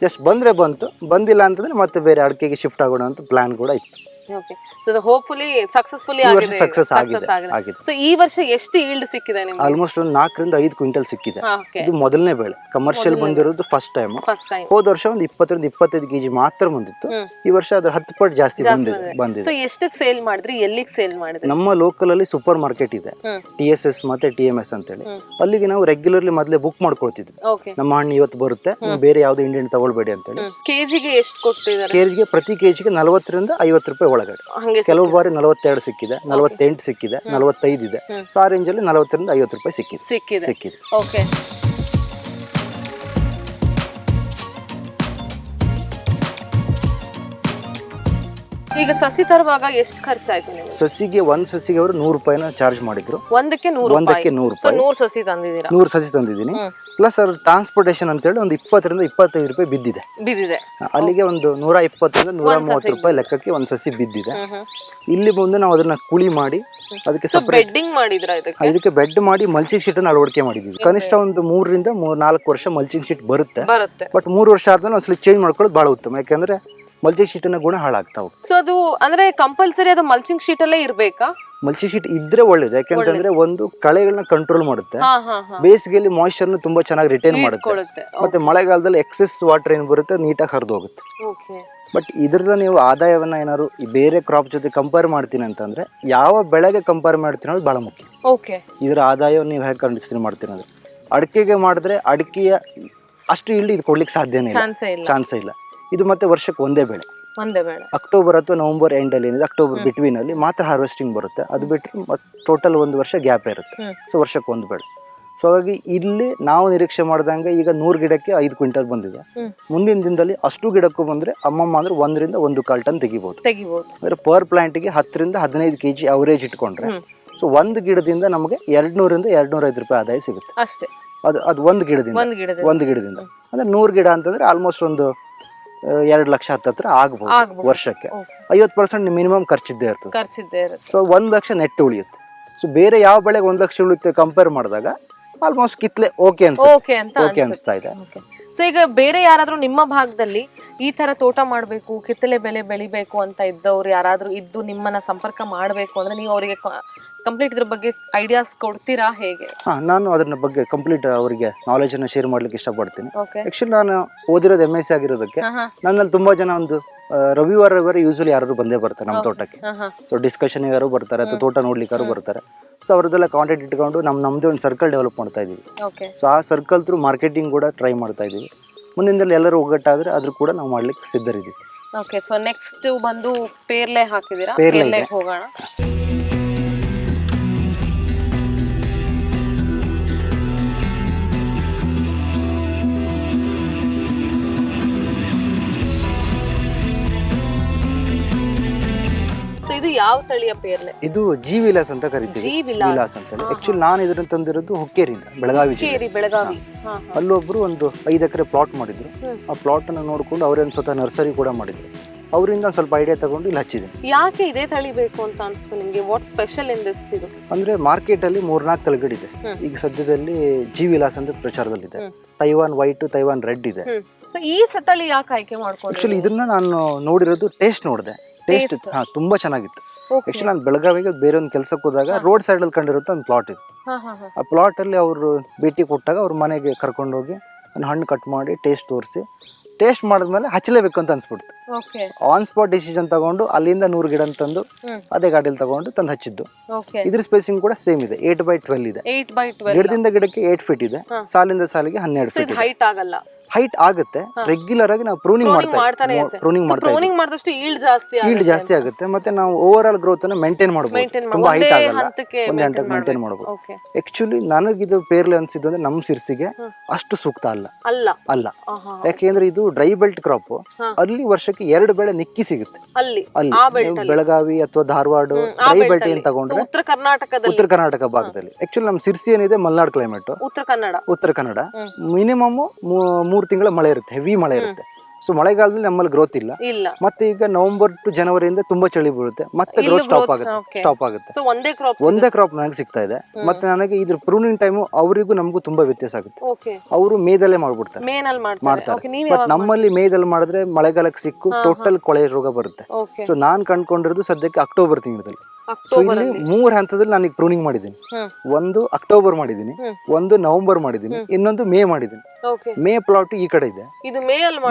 ಜಸ್ಟ್ ಬಂದ್ರೆ ಬಂತು ಬಂದಿಲ್ಲ ಅಂತಂದ್ರೆ ಮತ್ತೆ ಬೇರೆ ಅಡಿಕೆಗೆ ಶಿಫ್ಟ್ ಆಗೋಣ ಅಂತ ಪ್ಲಾನ್ ಕೂಡ ಇತ್ತು. ಓಕೆ ಸೊ ಹೋಪ್ಫುಲಿ ಸಕ್ಸಸ್ಫುಲಿ ಈ ವರ್ಷ ಆಗಿದೆ ಸಕ್ಸಸ್ ಆಗಿದೆ ಆಗಿದೆ. ಸೊ ಈ ವರ್ಷ ಎಷ್ಟು ಈಲ್ಡ್ ಸಿಕ್ಕಿದೆ ನಿಮ್ಗೆ? ಆಲ್ಮೋಸ್ಟ್ ಒಂದು ನಾಲ್ಕರಿಂದ ಐದು ಕ್ವಿಂಟಲ್ ಸಿಕ್ಕಿದೆ. ಓಕೆ ಇದು ಮೊದಲನೇ ಬೆಳೆ. ಕಮರ್ಷಿಯಲ್ ಬಂದಿರೋದು ಫಸ್ಟ್ ಟೈಮ್ ಫಸ್ಟ್ ಟೈಮ್ ಹೋದ ವರ್ಷ ಒಂದು ಇಪ್ಪತ್ತರಿಂದ ಇಪ್ಪತ್ತೈದು ಕೆಜಿ ಮಾತ್ರ ಬಂದಿತ್ತು. ಹ್ಮ್. ಈ ವರ್ಷ ಅದ್ರ ಹತ್ತು ಪಟ್ಟು ಜಾಸ್ತಿ ಬಂದಿದೆ ಬಂದಿದೆ. ಸೊ ಎಷ್ಟಕ್ಕೆ ಸೇಲ್ ಮಾಡಿದ್ರಿ? ಎಲ್ಲಿಗೆ ಸೇಲ್ ಮಾಡಿದ್ರಿ? ನಮ್ಮ ಲೋಕಲ್ ಅಲ್ಲಿ ಸೂಪರ್ ಮಾರ್ಕೆಟ್ ಇದೆ. ಹ್ಮ್. ಟಿ ಎಸ್ ಎಸ್ ಮತ್ತೆ ಟಿ ಎಂ ಎಸ್ ಅಂತೇಳಿ. ಹ್ಮ್. ಅಲ್ಲಿಗೆ ನಾವು ರೆಗ್ಯುಲರ್ಲಿ ಮೊದಲೇ ಬುಕ್ ಮಾಡ್ಕೊಳ್ತಿದ್ವಿ. ಓಕೆ ನಮ್ಮ ಹಣ್ಣು ಇವತ್ತು ಬರುತ್ತೆ. ನೀವು ಬೇರೆ ಯಾವ್ದು ಇಂಡಿಯನ್ ತಗೊಳ್ಬೇಡಿ ಅಂತೇಳಿ. ಹ್ಮ್. ಕೆಜಿಗೆ ಎಷ್ಟು ಕೊಡ್ತಿದ್ದಾರೆ? ಕೆಜಿಗೆ ಪ್ರತಿ ಕೆಜಿಗೆ ನಲವತ್ತರಿಂದ ಐವತ್ತು ರೂಪಾಯಿ ಒಳಗಡೆ. ಕೆಲವು ಬಾರಿ ನಲವತ್ತೆರಡು ಸಿಕ್ಕಿದೆ ನಲವತ್ತೆಂಟು ಸಿಕ್ಕಿದೆ ನಲವತ್ತೈದು ಇದೆ. ಸೊ ಆ ರೇಂಜಲ್ಲಿ ನಲವತ್ತರಿಂದ ಐವತ್ತು ರೂಪಾಯಿ ಸಿಕ್ಕಿದೆ. ಸಿಕ್ಕಿದೆ. ಸಿಕ್ಕಿದೆ. ಓಕೆ ಈಗ ಸಸಿ ತರುವಾಗ ಎಷ್ಟು ಖರ್ಚಾಯ್ತು ನಿಮ್ಗೆ? ಸಸಿಗೆ ಒಂದ್ ಸಸಿಗೆ ಅವರು ನೂರು ರೂಪಾಯಿನ ಚಾರ್ಜ್ ಮಾಡಿದ್ರು. ಒಂದಕ್ಕೆ ನೂರು ಒಂದಕ್ಕೆ ನೂರು ರೂಪಾಯಿ. ನೂರು ಸಸಿ ತಂದಿದ್ದೀರಾ? ನೂರು ಸಸಿ ತಂದಿದ್ದೀನಿ. ಪ್ಲಸ್ ಅವ್ರ ಟ್ರಾನ್ಸ್ಪೋರ್ಟೇಷನ್ ಅಂತೇಳಿ ಒಂದು ಇಪ್ಪತ್ತರಿಂದ ಇಪ್ಪತ್ತೈದು ರೂಪಾಯಿ ಬಿದ್ದಿದೆ. ಬಿದ್ದಿದೆ. ಅಲ್ಲಿಗೆ ಒಂದು ನೂರ ಇಪ್ಪತ್ತರಿಂದ ನೂರ ಮೂವತ್ತು ರೂಪಾಯಿ ಲೆಕ್ಕಕ್ಕೆ ಒಂದು ಸಸಿ ಬಿದ್ದಿದೆ. ಇಲ್ಲಿ ಬಂದು ನಾವು ಅದನ್ನ ಕುಳಿ ಮಾಡಿ ಅದಕ್ಕೆ ಬೆಡ್ಡಿಂಗ್ ಮಾಡಿದ್ರ ಇದಕ್ಕೆ? ಬೆಡ್ ಮಾಡಿ ಮಲ್ಚಿಂಗ್ ಶೀಟ್ ಅನ್ನು ಅಳವಡಿಕೆ ಮಾಡಿದ್ವಿ ಕನಿಷ್ಠ ಒಂದು ಮೂರರಿಂದ ಮೂರ್ ನಾಲ್ಕು ವರ್ಷ ಮಲ್ಚಿಂಗ್ ಶೀಟ್ ಬರುತ್ತೆ. ಬರುತ್ತೆ. ಬಟ್ ಮೂರು ವರ್ಷ ಆದ್ಮೇಲೆ ಒಂದ್ಸಲ ಚೇಂಜ್ ಮಾಡ್ಕೊಳ್ಳೋದು ಬಹಳ ಉತ್ತಮ. ಯಾಕಂದ್ರೆ ಮಲ್ಚಿಂಗ್ ಶೀಟಿನ ಗುಣ ಹಾಳಾಗ್ತಾವೆ. ಸೊ ಅದು ಅಂದ್ರೆ ಕಂಪಲ್ಸರಿ ಅದು ಮಲ್ಚಿಂಗ್ ಶೀಟ್ ಅಲ್ಲೇ ಇರ್ಬೇಕಾ? ಮಲ್ಚಿಂಗ್ ಶೀಟ್ ಇದ್ರೆ ಒಳ್ಳೇದು ಯಾಕಂತಂದ್ರೆ ಒಂದು ಕಳೆಗಳನ್ನ ಕಂಟ್ರೋಲ್ ಮಾಡುತ್ತೆ. ಬೇಸಿಗೆಯಲ್ಲಿ ಮಾಯಿಶ್ಚರ್ ತುಂಬಾ ಚೆನ್ನಾಗಿ ರಿಟೈನ್ ಮಾಡುತ್ತೆ. ಮತ್ತೆ ಮಳೆಗಾಲದಲ್ಲಿ ಎಕ್ಸೆಸ್ ವಾಟರ್ ಏನು ಬರುತ್ತೆ? ನೀಟಾಗಿ ಹರಿದು ಹೋಗುತ್ತೆ. ಬಟ್ ಇದ್ರನ್ನ ನೀವು ಆದಾಯವನ್ನ ಏನಾದ್ರು ಬೇರೆ ಕ್ರಾಪ್ ಜೊತೆ ಕಂಪೇರ್ ಮಾಡ್ತೀನಿ ಅಂತಂದ್ರೆ ಯಾವ ಬೆಳೆಗೆ ಕಂಪೇರ್ ಮಾಡ್ತೀನಿ ಅನ್ನೋದು ಬಹಳ ಮುಖ್ಯ. ಇದರ ಆದಾಯವನ್ನು ನೀವು ಹೇಗೆ ಕಂಡಿಸ್ತೀನಿ ಮಾಡ್ತೀನಿ ಅಂದ್ರೆ ಅಡಿಕೆಗೆ ಮಾಡಿದ್ರೆ ಅಡಿಕೆಯ ಅಷ್ಟು ಇಲ್ಲಿ ಇದು ಕೊಡ್ಲಿಕ್ಕೆ ಸಾಧ್ಯನೇ ಇಲ್ಲ. ಚಾನ್ಸೇ ಇಲ್ಲ. ಇದು ಮತ್ತೆ ವರ್ಷಕ್ಕೆ ಒಂದೇ ಬೆಳೆ. ಒಂದೇ ಬೆಳೆ. ಅಕ್ಟೋಬರ್ ಅಥವಾ ನವೆಂಬರ್ ಎಂಡ್ ಅಲ್ಲಿ ಅಕ್ಟೋಬರ್ ಬಿಟ್ವೀನ್ ಅಲ್ಲಿ ಮಾತ್ರ ಹಾರ್ವೆಸ್ಟಿಂಗ್ ಬರುತ್ತೆ. ಅದು ಬಿಟ್ಟರೆ ಟೋಟಲ್ ಒಂದು ವರ್ಷ ಗ್ಯಾಪ್ ಇರುತ್ತೆ. ಸೊ ವರ್ಷಕ್ಕೆ ಒಂದು ಬೆಳೆ. ಸೊ ಹಾಗಾಗಿ ಇಲ್ಲಿ ನಾವು ನಿರೀಕ್ಷೆ ಮಾಡ್ದಂಗೆ ಈಗ ನೂರು ಗಿಡಕ್ಕೆ ಐದು ಕ್ವಿಂಟಲ್ ಬಂದಿದೆ. ಮುಂದಿನ ದಿನದಲ್ಲಿ ಅಷ್ಟು ಗಿಡಕ್ಕೂ ಬಂದರೆ ಅಮ್ಮಮ್ಮ ಅಂದ್ರೆ ಒಂದರಿಂದ ಒಂದು ಕಾಲ್ ಟನ್ ತೆಗಿಬೋದು. ತೆಗಿಬಹುದು ಅಂದ್ರೆ ಪರ್ ಪ್ಲಾಂಟಿಗೆ ಹತ್ತರಿಂದ ಹದಿನೈದು ಕೆ ಜಿ ಅವರೇಜ್ ಇಟ್ಕೊಂಡ್ರೆ ಸೊ ಒಂದು ಗಿಡದಿಂದ ನಮಗೆ ಎರಡು ನೂರಿಂದ ಎರಡು ನೂರ ಐದು ರೂಪಾಯಿ ಆದಾಯ ಸಿಗುತ್ತೆ. ಅಷ್ಟೇ. ಅದು ಅದು ಒಂದು ಗಿಡದಿಂದ. ಒಂದು ಗಿಡದಿಂದ. ಅಂದ್ರೆ ನೂರು ಗಿಡ ಅಂತಂದ್ರೆ ಆಲ್ಮೋಸ್ಟ್ ಒಂದು ಎರಡು ಲಕ್ಷ ಹತ್ತತ್ರ ಆಗ್ಬೋದು ಆಗ್ಬೋದು. ವರ್ಷಕ್ಕೆ. ಐವತ್ತು ಪರ್ಸೆಂಟ್ ಮಿನಿಮಮ್ ಖರ್ಚಿದ್ದೇ ಇರ್ತದೆ. ಖರ್ಚಿದ್ದೇ ಇರುತ್ತೆ. ಸೊ ಒಂದು ಲಕ್ಷ ನೆಟ್ ಉಳಿಯುತ್ತೆ. ಸೊ ಬೇರೆ ಯಾವ ಬೆಳೆಗೆ ಒಂದು ಲಕ್ಷ ಉಳಿಯುತ್ತೆ ಕಂಪೇರ್ ಮಾಡಿದಾಗ ಆಲ್ಮೋಸ್ಟ್ ಕಿತ್ಲೆ ಓಕೆ ಅನ್ಸುತ್ತೆ. ಓಕೆ ಅಂತ ಓಕೆ. ಅನಿಸ್ತಾ ಇದೆ. ಸೊ ಈಗ ಬೇರೆ ಯಾರಾದ್ರೂ ನಿಮ್ಮ ಭಾಗದಲ್ಲಿ ಈ ತರ ತೋಟ ಮಾಡಬೇಕು ಕಿತ್ತಲೆ ಬೆಲೆ ಬೆಳಿಬೇಕು ಅಂತ ಇದ್ದವ್ರು ಯಾರಾದ್ರೂ ಇದ್ದು ನಿಮ್ಮನ್ನ ಸಂಪರ್ಕ ಮಾಡಬೇಕು ಅಂದ್ರೆ ನೀವು ಅವರಿಗೆ ಕಂಪ್ಲೀಟ್ ಇದ್ರ ಬಗ್ಗೆ ಐಡಿಯಾಸ್ ಕೊಡ್ತೀರಾ ಹೇಗೆ? ಹಾಂ ನಾನು ಅದನ್ನ ಬಗ್ಗೆ ಕಂಪ್ಲೀಟ್ ಅವರಿಗೆ ಅನ್ನ ಶೇರ್ ಮಾಡ್ಲಿಕ್ಕೆ ಇಷ್ಟಪಡ್ತೀನಿ. ಓಕೆ ಆ್ಯಕ್ಚುಲಿ ನಾನು ಓದಿರೋದು ಎಂ ಎಸ್ ಸಿ ಆಗಿರೋದಕ್ಕೆ ನನ್ನಲ್ಲಿ ತುಂಬಾ ಜನ ಒಂದು ಆ, ರವಿವಾರ ರವಿವಾರ ಯಾರು ಬಂದೇ ಬರ್ತಾರೆ ನಮ್ಮ ತೋಟಕ್ಕೆ. ಸೊ ಡಿಸ್ಕಷನ್ ಯಾರು ಬರ್ತಾರೆ ಅಥವಾ ತೋಟ ನೋಡ್ಲಿಕ್ಕಾರು ಬರ್ತಾರೆ. ಸೊ ಅವ್ರದ್ದೆಲ್ಲ ಕಾಂಟ್ಯಾಕ್ಟ್ ಇಟ್ಕೊಂಡು ನಮ್ಮ ನಮ್ಮದೇ ಒಂದು ಸರ್ಕಲ್ ಡೆವಲಪ್ ಮಾಡ್ತಾ ಇದ್ದೀವಿ ಓಕೆ ಸೊ ಆ ಸರ್ಕಲ್ ಥ್ರೂ ಮಾರ್ಕೆಟಿಂಗ್ ಕೂಡ ಟ್ರೈ ಮಾಡ್ತಾ ಇದ್ದೀವಿ ಮುಂದಿನದಲ್ಲಿ ಎಲ್ಲರೂ ಒಗ್ಗಟ್ಟಾದರೆ ಅದ್ರ ಕೂಡ ನಾವು ಮಾಡ್ಲಿಕ್ಕೆ ಸಿದ್ಧರಿದ್ದೀವಿ. ಓಕೆ ಸೊ ನೆಕ್ಸ್ಟ್ ಬಂದು ಪೇರ್ಲೆ ಹಾಕಿದ್ದೀರಾ? ಪೇರ್ಲೆ ಪೇರ್ಲೆ ಹೋಗೋಣ. ಇದು ಯಾವ ತಳಿಯ ಪೇರ್ಲೆ? ಇದು ಜಿ ವಿಲಾಸ್ ಅಂತ ಕರಿತೀವಿ. ಜಿ ವಿಲಾಸ್. ಆಕ್ಚುಲಿ ನಾನು ಇದನ್ನ ತಂದಿರೋದು ಹುಕ್ಕೇರಿಂದ ಬೆಳಗಾವಿ ಜಿಲ್ಲೆ. ಬೆಳಗಾವಿ. ಹಾ. ಅಲ್ಲೊಬ್ರು ಒಂದು ಐದು ಎಕರೆ ಪ್ಲಾಟ್ ಮಾಡಿದ್ರು. ಆ ಪ್ಲಾಟ್ ಅನ್ನ ನೋಡ್ಕೊಂಡು ಅವ್ರೇನ್ ಸ್ವತಃ ನರ್ಸರಿ ಕೂಡ ಮಾಡಿದ್ರು. ಅವರಿಂದ ಸ್ವಲ್ಪ ಐಡಿಯಾ ತಗೊಂಡು ಇಲ್ಲಿ ಹಚ್ಚಿದ್ದೀನಿ ಯಾಕೆ ಇದೇ ತಳಿ ಬೇಕು ಅಂತ ಅನ್ಸ್ತು ನಿಮ್ಗೆ? ವಾಟ್ ಸ್ಪೆಷಲ್ ಇನ್ ದಿಸ್ ಇದು? ಅಂದ್ರೆ ಮಾರ್ಕೆಟ್ ಅಲ್ಲಿ ಮೂರ್ನಾಲ್ಕು ತಳಿಗಳಿದೆ. ಈಗ ಸದ್ಯದಲ್ಲಿ ಜಿ ವಿಲಾಸ್ ಅಂತ ಪ್ರಚಾರದಲ್ಲಿದೆ. ತೈವಾನ್ ವೈಟ್ ತೈವಾನ್ ರೆಡ್ ಇದೆ. ಸೊ ಈ ಸತಳಿ ಯಾಕೆ ಆಯ್ಕೆ ಮಾಡ್ಕೊಂಡು ಆಕ್ಚುಲಿ ಇದನ್ನ ನಾನು ನೋಡಿರೋದು ಟೇಸ್ಟ್ ನೋಡಿದೆ. ಟೇಸ್ಟ್ ಇತ್ತು ಹಾ ತುಂಬಾ ಚೆನ್ನಾಗಿತ್ತು. ಆಕ್ಚುಲಿ ನಾನು ಬೆಳಗಾವಿಗೆ ಬೇರೆ ಒಂದು ಕೆಲಸಕ್ಕೆ ಹೋದಾಗ ರೋಡ್ ಸೈಡ್ ಅಲ್ಲಿ ಕಂಡಿರುತ್ತೆ ಒಂದು ಪ್ಲಾಟ್ ಇದೆ. ಆ ಪ್ಲಾಟ್ ಅಲ್ಲಿ ಅವರು ಭೇಟಿ ಕೊಟ್ಟಾಗ ಅವ್ರ ಮನೆಗೆ ಕರ್ಕೊಂಡು ಹೋಗಿ ಒಂದು ಹಣ್ಣು ಕಟ್ ಮಾಡಿ ಟೇಸ್ಟ್ ತೋರಿಸಿ. ಟೇಸ್ಟ್ ಮಾಡಿದ್ಮೇಲೆ ಹಚ್ಚಲೇಬೇಕು ಅಂತ ಅನ್ಸ್ಬಿಡ್ತು. ಆನ್ ಸ್ಪಾಟ್ ಡಿಸಿಷನ್ ತಗೊಂಡು ಅಲ್ಲಿಂದ ನೂರು ಗಿಡ ತಂದು ಅದೇ ಗಾಡಿಯಲ್ಲಿ ತಗೊಂಡು ತಂದು ಹಚ್ಚಿದ್ದು. ಇದ್ರ ಸ್ಪೇಸಿಂಗ್ ಕೂಡ ಸೇಮ್ ಇದೆ. ಏಟ್ ಬೈ ಟ್ವೆಲ್ ಇದೆ. ಗಿಡದಿಂದ ಗಿಡಕ್ಕೆ ಏಟ್ ಫೀಟ್ ಇದೆ. ಸಾಲಿಂದ ಸಾಲಿಗೆ ಹನ್ನೆರಡು ಫೀಟ್ ಹೈಟ್ ಆಗಲ್ಲ. ಹೈಟ್ ಆಗುತ್ತೆ ರೆಗ್ಯುಲರ್ ಆಗಿ ನಾವು ಪ್ರೂನಿಂಗ್ ಮಾಡ್ತಾನೆ. ಪ್ರೂನಿಂಗ್ ಪ್ರೂನಿಂಗ್ ಮಾಡಿದಷ್ಟು ಈಲ್ಡ್ ಜಾಸ್ತಿ ಈಲ್ಡ್ ಜಾಸ್ತಿ ಆಗುತ್ತೆ. ಮತ್ತೆ ನಾವು ಓವರ್ ಆಲ್ ಗ್ರೋತ್ ಅನ್ನು ಮೇಂಟೈನ್ ಮಾಡಬಹುದು ತುಂಬಾ ಹೈಟ್ ಆಗಲ್ಲ. ಒಂದೇ ಹಂತಕ್ಕೆ ಮೇಂಟೈನ್ ಮಾಡಬಹುದು ಆಕ್ಚುಲಿ ನನಗಿದು ಪೇರ್ಲೆ ಅನ್ಸಿದ್ದು ಅಂದ್ರೆ ನಮ್ಮ ಸಿರ್ಸಿಗೆ ಅಷ್ಟು ಸೂಕ್ತ ಅಲ್ಲ. ಅಲ್ಲ. ಅಲ್ಲ. ಯಾಕೆಂದ್ರೆ ಇದು ಡ್ರೈ ಬೆಲ್ಟ್ ಕ್ರಾಪ್. ಅಲ್ಲಿ ವರ್ಷಕ್ಕೆ ಎರಡು ಬೆಳೆ ನಿಕ್ಕಿ ಸಿಗುತ್ತೆ. ಅಲ್ಲಿ. ಬೆಳಗಾವಿ ಅಥವಾ ಧಾರವಾಡ ಡ್ರೈ ಬೆಲ್ಟ್ ಏನ್ ತಗೊಂಡ್ರೆ ಉತ್ತರ ಕರ್ನಾಟಕದಲ್ಲಿ. ಉತ್ತರ ಕರ್ನಾಟಕ ಭಾಗದಲ್ಲಿ. ಆಕ್ಚುಲಿ ನಮ್ಮ ಸಿರ್ಸಿ ಏನಿದೆ ಮಲ್ನಾಡ್ ಕ್ಲೈಮೇಟ್ ಉತ್ತರ ಕನ್ನಡ. ಉತ್ತರ ಕನ್ನಡ. ಮಿನಿಮಮ್ ಮೂರು ತಿಂಗಳ ಮಳೆ ಇರುತ್ತೆ ಹೆವಿ ಮಳೆ ಇರುತ್ತೆ. ಸೊ ಮಳೆಗಾಲದಲ್ಲಿ ನಮ್ಮಲ್ಲಿ ಗ್ರೋತ್ ಇಲ್ಲ. ಇಲ್ಲ. ಮತ್ತೆ ಈಗ ನವೆಂಬರ್ ಟು ಜನವರಿಯಿಂದ ತುಂಬಾ ಚಳಿ ಬೀಳುತ್ತೆ. ಮತ್ತೆ ಗ್ರೋತ್ ಸ್ಟಾಪ್ ಆಗುತ್ತೆ. ಸ್ಟಾಪ್ ಆಗುತ್ತೆ. ಒಂದೇ ಕ್ರಾಪ್ ಒಂದೇ ಕ್ರಾಪ್ ನನಗೆ ಸಿಗ್ತಾ ಇದೆ. ಮತ್ತೆ ನನಗೆ ಇದ್ರ ಪ್ರೂನಿಂಗ್ ಟೈಮು ಅವರಿಗೂ ನಮಗೂ ತುಂಬಾ ವ್ಯತ್ಯಾಸ ಆಗುತ್ತೆ. ಓಕೆ ಅವರು ಮೇದಲ್ಲೇ ಮಾಡ್ಬಿಡ್ತಾರೆ. ಮೇನಲ್ಲಿ ಮಾಡ್ತಾರೆ. ಮಾಡ್ತಾರೆ. ಓಕೆ ನೀವ್ ಬಟ್ ನಮ್ಮಲ್ಲಿ ಮೇದಲ್ಲಿ ಮಾಡಿದ್ರೆ ಮಳೆಗಾಲಕ್ಕೆ ಸಿಕ್ಕು ಟೋಟಲ್ ಕೊಳೆ ರೋಗ ಬರುತ್ತೆ. ಓಕೆ ಸೊ ನಾನ್ ಕಂಡ್ಕೊಂಡಿರೋದು ಸದ್ಯಕ್ಕೆ ಅಕ್ಟೋಬರ್ ತಿಂಗಳಲ್ಲಿ ಸೊ ಇಲ್ಲಿ ಮೂರ್ ಹಂತದಲ್ಲಿ ನಾನು ಪ್ರೂನಿಂಗ್ ಮಾಡಿದ್ದೀನಿ. ಹ್ಮ್. ಒಂದು ಅಕ್ಟೋಬರ್ ಮಾಡಿದ್ದೀನಿ. ಒಂದು ನವೆಂಬರ್ ಮಾಡಿದ್ದೀನಿ. ಇನ್ನೊಂದು ಮೇ ಮಾಡಿದ್ದೀನಿ. ಓಕೆ ಮೇ ಪ್ಲಾಟ್ ಈ ಕಡೆ ಇದೆ.